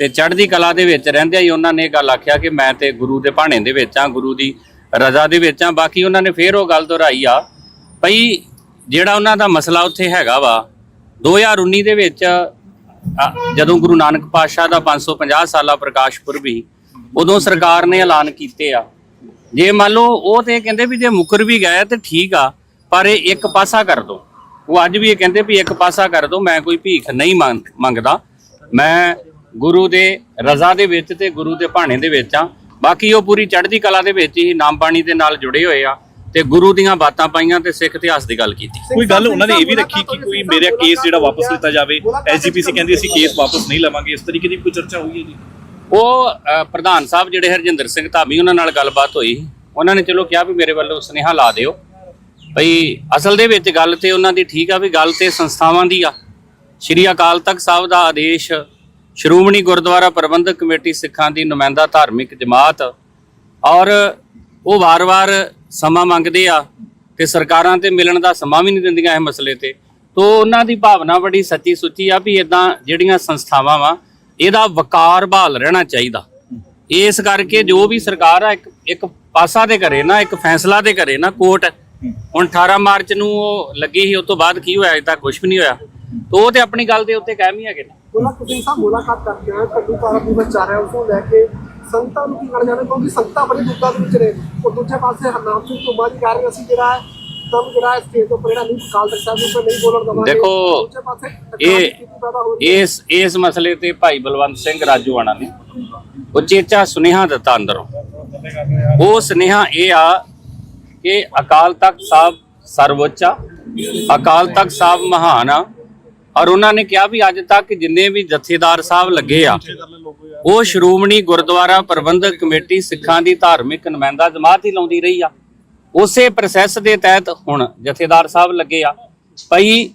ਤੇ ਚੜ੍ਹਦੀ ਕਲਾ ਦੇ ਵਿੱਚ ਰਹਿੰਦਿਆਂ ਹੀ ਉਹਨਾਂ ਨੇ ਇਹ ਗੱਲ ਆਖਿਆ ਕਿ ਮੈਂ ਤੇ ਗੁਰੂ ਦੇ ਭਾਣੇ ਦੇ ਵਿੱਚ ਆ ਗੁਰੂ ਦੀ ਰਜ਼ਾ ਦੇ ਵਿੱਚ ਆ ਬਾਕੀ ਉਹਨਾਂ ਨੇ ਫੇਰ ਉਹ ਗੱਲ ਦੁਹਰਾਈ ਆ, ਭਈ ਜਿਹੜਾ ਉਹਨਾਂ ਦਾ ਮਸਲਾ ਉੱਥੇ ਹੈਗਾ ਵਾ 2019 ਦੇ ਵਿੱਚ ਜਦੋਂ ਗੁਰੂ ਨਾਨਕ ਪਾਤਸ਼ਾਹ ਦਾ 550 ਸਾਲਾ ਪ੍ਰਕਾਸ਼ ਪੁਰਬ ਸੀ ਉਦੋਂ ਸਰਕਾਰ ਨੇ ਐਲਾਨ ਕੀਤੇ ਆ। ਜੇ ਮੰਨ ਲਓ ਉਹ ਤੇ ਕਹਿੰਦੇ ਵੀ ਜੇ ਮੁਕਰ ਵੀ ਗਏ ਤੇ ਠੀਕ ਆ ਪਰ ਇਹ ਇੱਕ ਪਾਸਾ ਕਰ ਦੋ। ਉਹ ਅੱਜ ਵੀ ਇਹ ਕਹਿੰਦੇ ਵੀ ਇੱਕ ਪਾਸਾ ਕਰ ਦੋ ਮੈਂ ਕੋਈ ਭੀਖ ਨਹੀਂ ਮੰਗ- ਮੰਗਦਾ। ਮੈਂ ਗੁਰੂ ਦੇ ਰਜ਼ਾ ਦੇ ਵਿੱਚ ਤੇ ਗੁਰੂ ਦੇ ਭਾਣੇ ਦੇ ਵਿੱਚ ਆ। ਬਾਕੀ ਉਹ ਪੂਰੀ ਚੜ੍ਹਦੀ ਕਲਾ ਦੇ ਵਿੱਚ ਹੀ ਨਾਮ ਬਾਣੀ ਦੇ ਨਾਲ ਜੁੜੇ ਹੋਏ ਆ ਤੇ ਗੁਰੂ ਦੀਆਂ ਬਾਤਾਂ ਪਾਈਆਂ ਤੇ ਸਿੱਖ ਇਤਿਹਾਸ ਦੀ ਗੱਲ ਕੀਤੀ। ਕੋਈ ਗੱਲ ਉਹਨਾਂ ਨੇ ਇਹ ਵੀ ਰੱਖੀ ਕਿ ਕੋਈ ਮੇਰਾ ਕੇਸ ਜਿਹੜਾ ਵਾਪਸ ਲਿੱਤਾ ਜਾਵੇ? ਐਸਜੀਪੀਸੀ ਕਹਿੰਦੀ ਅਸੀਂ ਕੇਸ ਵਾਪਸ ਨਹੀਂ ਲਵਾਂਗੇ। ਇਸ ਤਰੀਕੇ ਦੀ ਕੋਈ ਚਰਚਾ ਹੋਈ ਹੈ ਜੀ? ਉਹ ਪ੍ਰਧਾਨ ਸਾਹਿਬ ਜਿਹੜੇ ਹਰਜਿੰਦਰ ਸਿੰਘ ਧਾਮੀ, ਉਹਨਾਂ ਨਾਲ ਗੱਲਬਾਤ ਹੋਈ। ਉਹਨਾਂ ਨੇ ਚਲੋ ਕਿਹਾ ਵੀ ਮੇਰੇ ਵੱਲੋਂ ਸੁਨੇਹਾ ਲਾ ਦਿਓ। ਭਈ ਅਸਲ ਦੇ ਵਿੱਚ ਗੱਲ ਤੇ ਉਹਨਾਂ ਦੀ ਠੀਕ ਆ ਵੀ ਗੱਲ ਤੇ ਸੰਸਥਾਵਾਂ ਦੀ ਆ। ਸ਼੍ਰੀ ਅਕਾਲ ਤਖਤ ਸਾਹਿਬ ਦਾ ਆਦੇਸ਼, ਸ਼੍ਰੋਮਣੀ ਗੁਰਦੁਆਰਾ ਪ੍ਰਬੰਧਕ ਕਮੇਟੀ ਸਿੱਖਾਂ ਦੀ ਨੁਮਾਇੰਦਾ ਧਾਰਮਿਕ ਜਮਾਤ, ਔਰ ਉਹ ਵਾਰ-ਵਾਰ ਸਮਾਂ ਮੰਗਦੇ ਆ ਤੇ ਸਰਕਾਰਾਂ ਤੇ ਮਿਲਣ ਦਾ ਸਮਾਂ ਵੀ ਨਹੀਂ ਦਿੰਦੀਆਂ ਇਹ ਮਸਲੇ ਤੇ। ਤੋ ਉਹਨਾਂ ਦੀ ਭਾਵਨਾ ਬੜੀ ਸੱਚੀ ਸੁੱਚੀ ਆ ਵੀ ਇਦਾਂ ਜਿਹੜੀਆਂ ਸੰਸਥਾਵਾਂ ਵਾ ਇਹਦਾ ਵਕਾਰ ਬਹਾਲ ਰਹਿਣਾ ਚਾਹੀਦਾ। ਇਸ ਕਰਕੇ ਜੋ ਵੀ ਸਰਕਾਰ ਆ, ਇੱਕ ਇੱਕ ਪਾਸਾ ਤੇ ਕਰੇ ਨਾ, ਇੱਕ ਫੈਸਲਾ ਤੇ ਕਰੇ ਨਾ, ਕੋਰਟ ਹੁਣ 18 ਮਾਰਚ ਨੂੰ ਉਹ ਲੱਗੀ ਸੀ, ਉਸ ਤੋਂ ਬਾਅਦ ਕੀ ਹੋਇਆ, ਅਜੇ ਤੱਕ ਕੁਝ ਵੀ ਨਹੀਂ ਹੋਇਆ। ਤੋ ਉਹ ਤੇ ਆਪਣੀ ਗੱਲ ਦੇ ਉੱਤੇ ਕਾਇਮ ਹੀ ਹੈਗੇ ਨੇ। ਉਹਨਾਂ ਤੁਸੀਂ ਸਾਹਿਬ ਮੁਲਾਕਾਤ ਕਰਕੇ ਆਏ, ਕੱਲੂ ਪਾਰਾ ਦਿਵਸ ਚੱਲ ਰਿਹਾ ਉਸ ਨੂੰ ਲੈ ਕੇ ਸੰਗਤਾਂ ਨੂੰ ਕੀ ਕਹਿਣਾ ਚਾਹੁੰਦੇ ਕਿਉਂਕਿ ਸੰਗਤਾਂ ਬੜੀ ਦੁੱਖਾਂ ਦੇ ਵਿੱਚ ਨੇ। ਉਹ ਦੂਜੇ ਪਾਸੇ ਹਰਨਾਮ ਸਿੰਘ ਧੁਮਾ ਜੀ ਕਹਿ ਰਹੇ ਅਸੀਂ ਜਿਹੜਾ ਹੈ ਤਮ ਜਿਹੜਾ ਹੈ ਸਟੇਜ ਉੱਪਰ ਜਿਹੜਾ ਨਹੀਂ ਕਾਲ ਤੱਕ ਸਾਹਿਬ ਦੇ ਉੱਪਰ ਨਹੀਂ ਬੋਲਣ ਦਵਾਂਗੇ। ਦੇਖੋ, ਦੂਜੇ ਪਾਸੇ ਟਕਰਾਅ ਦੀ ਸਥਿਤੀ ਪੈਦਾ ਹੋ ਰਹੀ ਹੈ। ਇਸ ਇਸ ਮਸਲੇ ਤੇ ਭਾਈ ਬਲਵੰਤ ਸਿੰਘ ਰਾਜੂਆਣਾ ਨੇ ਉਚੇਚਾ ਸੁਨੇਹਾ ਦਿੱਤਾ ਅੰਦਰੋਂ। ਉਹ ਸੁਨੇਹਾ ਇਹ ਆ ਕਿ ਅਕਾਲ ਤਖਤ ਸਾਹਿਬ ਸਰਵਉੱਚ ਆ ਅਕਾਲ ਤਖਤ ਸਾਹਿਬ ਮਹਾਨ ਆ ਔਰ ਉਹਨਾਂ ਨੇ ਕਿਹਾ ਵੀ ਅੱਜ ਤੱਕ ਜਿੰਨੇ ਵੀ ਜਥੇਦਾਰ ਸਾਹਿਬ ਲੱਗੇ ਆ ਉਹ ਸ਼੍ਰੋਮਣੀ ਗੁਰਦੁਆਰਾ ਪ੍ਰਬੰਧਕ ਕਮੇਟੀ ਸਿੱਖਾਂ ਦੀ ਧਾਰਮਿਕ ਨੁਮਾਇੰਦਾ ਜਮਾਤ ਹੀ ਲਾਉਂਦੀ ਰਹੀ ਆ। ਉਸੇ ਪ੍ਰੋਸੈਸ ਦੇ ਤਹਿਤ ਹੁਣ ਜਥੇਦਾਰ ਸਾਹਿਬ ਲੱਗੇ ਆ। ਭਾਈ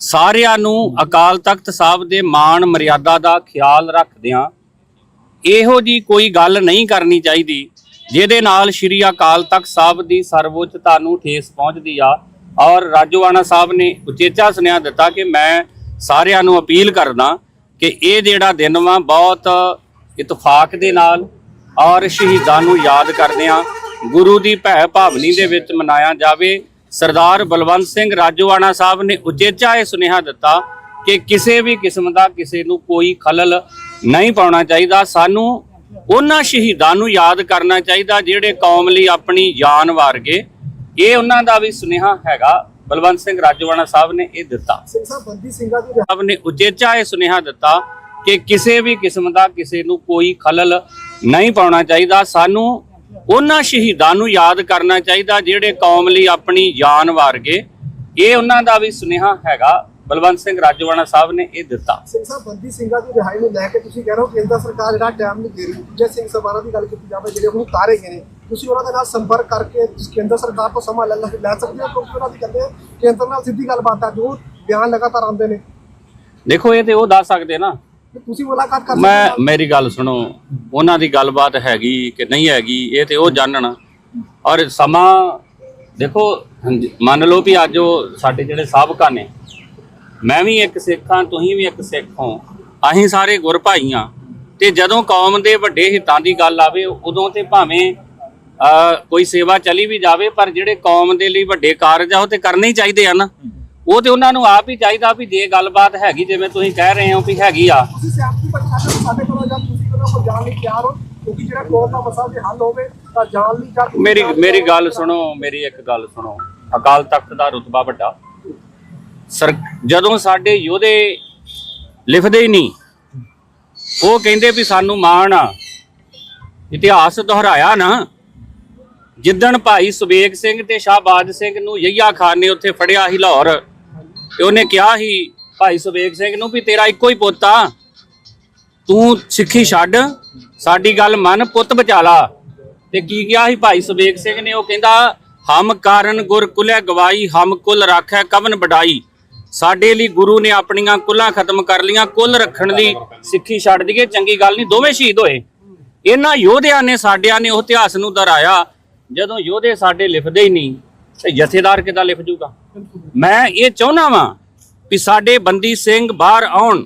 ਸਾਰਿਆਂ ਨੂੰ ਅਕਾਲ ਤਖਤ ਸਾਹਿਬ ਦੇ ਮਾਣ ਮਰਿਆਦਾ ਦਾ ਖਿਆਲ ਰੱਖਦਿਆਂ ਇਹੋ ਜੀ ਕੋਈ ਗੱਲ ਨਹੀਂ ਕਰਨੀ ਚਾਹੀਦੀ ਜਿਹਦੇ ਨਾਲ ਸ਼੍ਰੀ ਅਕਾਲ ਤਖਤ ਸਾਹਿਬ ਦੀ ਸਰਵਉੱਚਤਾ ਨੂੰ ਠੇਸ ਪਹੁੰਚਦੀ ਆ। ਔਰ ਰਾਜੋਆਣਾ ਸਾਹਿਬ ਨੇ ਉਚੇਚਾ ਸੁਨੇਹਾ ਦਿੱਤਾ ਕਿ ਮੈਂ ਸਾਰਿਆਂ ਨੂੰ ਅਪੀਲ ਕਰਦਾ ਕਿ ਇਹ ਜਿਹੜਾ ਦਿਨ ਵਾ ਬਹੁਤ ਇਤਫਾਕ ਦੇ ਨਾਲ ਔਰ ਸ਼ਹੀਦਾਂ ਨੂੰ ਯਾਦ ਕਰਦਿਆਂ ਗੁਰੂ ਦੀ ਭੈ ਭਾਵਨੀ ਦੇ ਵਿੱਚ ਮਨਾਇਆ ਜਾਵੇ। ਸਰਦਾਰ ਬਲਵੰਤ ਸਿੰਘ ਰਾਜੋਆਣਾ ਸਾਹਿਬ ਨੇ ਉਚੇਚਾ ਇਹ ਸੁਨੇਹਾ ਦਿੱਤਾ ਕਿ ਕਿਸੇ ਵੀ ਕਿਸਮ ਦਾ ਕਿਸੇ ਨੂੰ ਕੋਈ ਖਲਲ ਨਹੀਂ ਪਾਉਣਾ ਚਾਹੀਦਾ। ਸਾਨੂੰ ਉਹਨਾਂ ਸ਼ਹੀਦਾਂ ਨੂੰ ਯਾਦ ਕਰਨਾ ਚਾਹੀਦਾ ਜਿਹੜੇ ਕੌਮ ਲਈ ਆਪਣੀ ਜਾਨ ਵਾਰ ਗਏ ਇਹ ਉਹਨਾਂ ਦਾ ਵੀ ਸੁਨੇਹਾ ਹੈਗਾ। ਬਲਵੰਤ ਸਿੰਘ ਰਾਜੋਆਣਾ ਸਾਹਿਬ ਨੇ ਇਹ ਦਿੱਤਾ। ਸਿੰਘ ਸਾਹਿਬ ਬੰਦੀ ਸਿੰਘਾਂ ਦੀ ਸਾਹਿਬ ਨੇ ਉਚੇਚਾ ਇਹ ਸੁਨੇਹਾ ਦਿੱਤਾ ਕਿ ਕਿਸੇ ਵੀ ਕਿਸਮ ਦਾ ਕਿਸੇ ਨੂੰ ਕੋਈ ਖਲਲ ਨਹੀਂ ਪਾਉਣਾ ਚਾਹੀਦਾ। ਸਾਨੂੰ ਉਹਨਾਂ ਸ਼ਹੀਦਾਂ ਨੂੰ ਯਾਦ ਕਰਨਾ ਚਾਹੀਦਾ ਜਿਹੜੇ ਕੌਮ ਲਈ ਆਪਣੀ ਜਾਨ ਵਾਰ ਗਏ ਇਹ ਉਹਨਾਂ ਦਾ ਵੀ ਸੁਨੇਹਾ ਹੈਗਾ। ਬਲਵੰਤ ਸਿੰਘ ਰਾਜੋਆਣਾ ਸਾਹਿਬ ਨੇ ਇਹ ਦਿੱਤਾ। ਸਿੰਘ ਸਾਹਿਬ ਬੰਦੀ ਸਿੰਘਾਂ ਦੀ ਰਿਹਾਈ ਨੂੰ ਲੈ ਕੇ ਤੁਸੀਂ ਕਹਿ ਰਹੇ ਹੋ ਕੇਂਦਰ ਸਰਕਾਰ ਜਿਹੜਾ ਟਾਈਮ ਨਹੀਂ ਦੇ ਰਹੀ ਦੂਜੇ ਸਿੰਘ ਸਭਾਵਾਂ ਦੀ ਗੱਲ ਕੀਤੀ ਜਾਵੇ ਜਿਹੜੇ ਹੁਣ ਉਤਾਰੇ ਗਏ ਨੇ ਤੁਸੀਂ ਉਹਨਾਂ ਦੇ ਨਾਲ ਸੰਪਰਕ ਕਰਕੇ ਕੇਂਦਰ ਸਰਕਾਰ ਤੋਂ ਸਮਾਂ ਲੈ ਲੈ ਸਕਦੇ ਹੋ? ਕਿਉਂਕਿ ਉਹਨਾਂ ਦੀ ਕਹਿੰਦੇ ਆ, ਕੇਂਦਰ ਨਾਲ ਸਿੱਧੀ ਗੱਲਬਾਤ ਹੈ ਜੋ ਬਿਆਨ ਲਗਾਤਾਰ ਆਉਂਦੇ ਨੇ। ਦੇਖੋ ਇਹ ਤੇ ਉਹ ਦੱਸ ਸਕਦੇ ਨਾ। ਤੁਸੀਂ ਮੁਲਾਕਾਤ ਕਰ ਸਕਦੇ ਮੈਂ ਮੇਰੀ ਗੱਲ ਸੁਣੋ ਉਹਨਾਂ ਦੀ ਗੱਲਬਾਤ ਹੈਗੀ ਕਿ ਨਹੀਂ ਹੈਗੀ ਇਹ ਤੇ ਉਹ ਜਾਣਨ। ਔਰ ਸਮਾਂ ਦੇਖੋ ਮੰਨ ਲਓ ਵੀ ਅੱਜ ਉਹ ਸਾਡੇ ਜਿਹੜੇ ਸਾਬਕਾ ਨੇ ਮੈਂ ਵੀ ਇੱਕ ਸਿੱਖ ਹਾਂ ਤੁਸੀਂ ਵੀ ਇੱਕ ਸਿੱਖ ਹੋ। ਅਸੀਂ ਸਾਰੇ ਗੁਰ ਭਾਈ ਹਾਂ। ਤੇ ਜਦੋਂ ਕੌਮ ਦੇ ਵੱਡੇ ਹਿੱਤਾਂ ਦੀ ਗੱਲ ਆਵੇ ਉਦੋਂ ਤੇ ਭਾਵੇਂ ਕੋਈ ਸੇਵਾ ਚਲੀ ਵੀ ਜਾਵੇ ਪਰ ਜਿਹੜੇ ਕੌਮ ਦੇ ਲਈ ਵੱਡੇ ਕਾਰਜ ਆ ਉਹ ਤੇ ਕਰਨੇ ਹੀ ਚਾਹੀਦੇ ਆ ਨਾ। ਉਹ ਤੇ ਉਹਨਾਂ ਨੂੰ ਆਪ ਹੀ ਚਾਹੀਦਾ ਵੀ ਜੇ ਗੱਲਬਾਤ ਹੈਗੀ ਜਿਵੇਂ ਤੁਸੀਂ ਕਹਿ ਰਹੇ ਹੋ ਵੀ ਹੈਗੀ ਆ। ਤੁਸੀਂ ਸਿਆਸਤੀ ਪਰਿਸ਼ਦ ਨੂੰ ਸਾਡੇ ਕੋਲ ਜਾਂ ਤੁਸੀਂ ਕੋਲੋਂ ਕੋਈ ਜਾਣ ਲਈ ਤਿਆਰ ਹੋ? ਕਿਉਂਕਿ ਜਿਹੜਾ ਕੌਮ ਦਾ ਮਸਲਾ ਜੇ ਹੱਲ ਹੋਵੇ ਤਾਂ ਜਾਣ ਲਈ ਜਾਂ ਮੇਰੀ ਮੇਰੀ ਗੱਲ ਸੁਣੋ ਮੇਰੀ ਇੱਕ ਗੱਲ ਸੁਣੋ। ਅਕਾਲ ਤਖਤ ਦਾ ਰੁਤਬਾ ਵੱਡਾ। ਸਰ ਜਦੋਂ ਸਾਡੇ ਯੋਧੇ ਲਿਖਦੇ ਹੀ ਨਹੀਂ ਉਹ ਕਹਿੰਦੇ ਵੀ ਸਾਨੂੰ ਮਾਣ ਆ। ਇਤਿਹਾਸ ਦੁਹਰਾਇਆ ਨਾ। ਜਿੱਦਣ ਭਾਈ ਸੁਬੇਗ ਸਿੰਘ ਤੇ ਸ਼ਾਹਬਾਜ ਸਿੰਘ ਨੂੰ ਯਈਆ ਖਾਨ ਨੇ ਉੱਥੇ ਫੜਿਆ ਸੀ ਲਾਹੌਰ ਤੇ ਉਹਨੇ ਕਿਹਾ ਸੀ, ਭਾਈ ਸੁਬੇਗ ਸਿੰਘ ਨੂੰ ਵੀ ਤੇਰਾ ਇੱਕੋ ਹੀ ਪੁੱਤ ਆ। ਤੂੰ ਸਿੱਖੀ ਛੱਡ, ਸਾਡੀ ਗੱਲ ਮੰਨ, ਪੁੱਤ ਬਚਾ ਲਾ। ਤੇ ਕੀ ਕਿਹਾ ਸੀ ਭਾਈ ਸੁਬੇਗ ਸਿੰਘ ਨੇ? ਉਹ ਕਹਿੰਦਾ, ਹਮ ਕਾਰਨ ਗੁਰ ਕੁਲੇ ਗਵਾਈ, ਹਮ ਕੁਲ ਰਾਖੈ ਕਵਨ ਵਡਾਈ। ਸਾਡੇ ਲਈ ਗੁਰੂ ਨੇ ਆਪਣੀਆਂ ਕੁੱਲਾਂ ਖਤਮ ਕਰ ਲੀਆਂ ਕੁੱਲ ਰੱਖਣ ਦੀ ਸਿੱਖੀ ਛੱਡ ਦਈਏ ਚੰਗੀ ਗੱਲ ਨਹੀਂ, ਦੋਵੇਂ ਸ਼ਹੀਦ ਹੋਏ। ਇਹਨਾਂ ਯੋਧਿਆਂ ਨੇ, ਸਾਡਿਆਂ ਨੇ ਉਹ ਇਤਿਹਾਸ ਨੂੰ ਦੁਹਰਾਇਆ। ਜਦੋਂ ਯੋਧੇ ਸਾਡੇ ਲਿਖਦੇ ਹੀ ਨਹੀਂ, ਤੇ ਜਥੇਦਾਰ ਕਿੱਦਾਂ ਲਿਖ ਜੂਗਾ? ਮੈਂ ਇਹ ਚਾਹੁੰਦਾ ਵਾਂ ਵੀ ਸਾਡੇ ਬੰਦੀ ਸਿੰਘ ਬਾਹਰ ਆਉਣ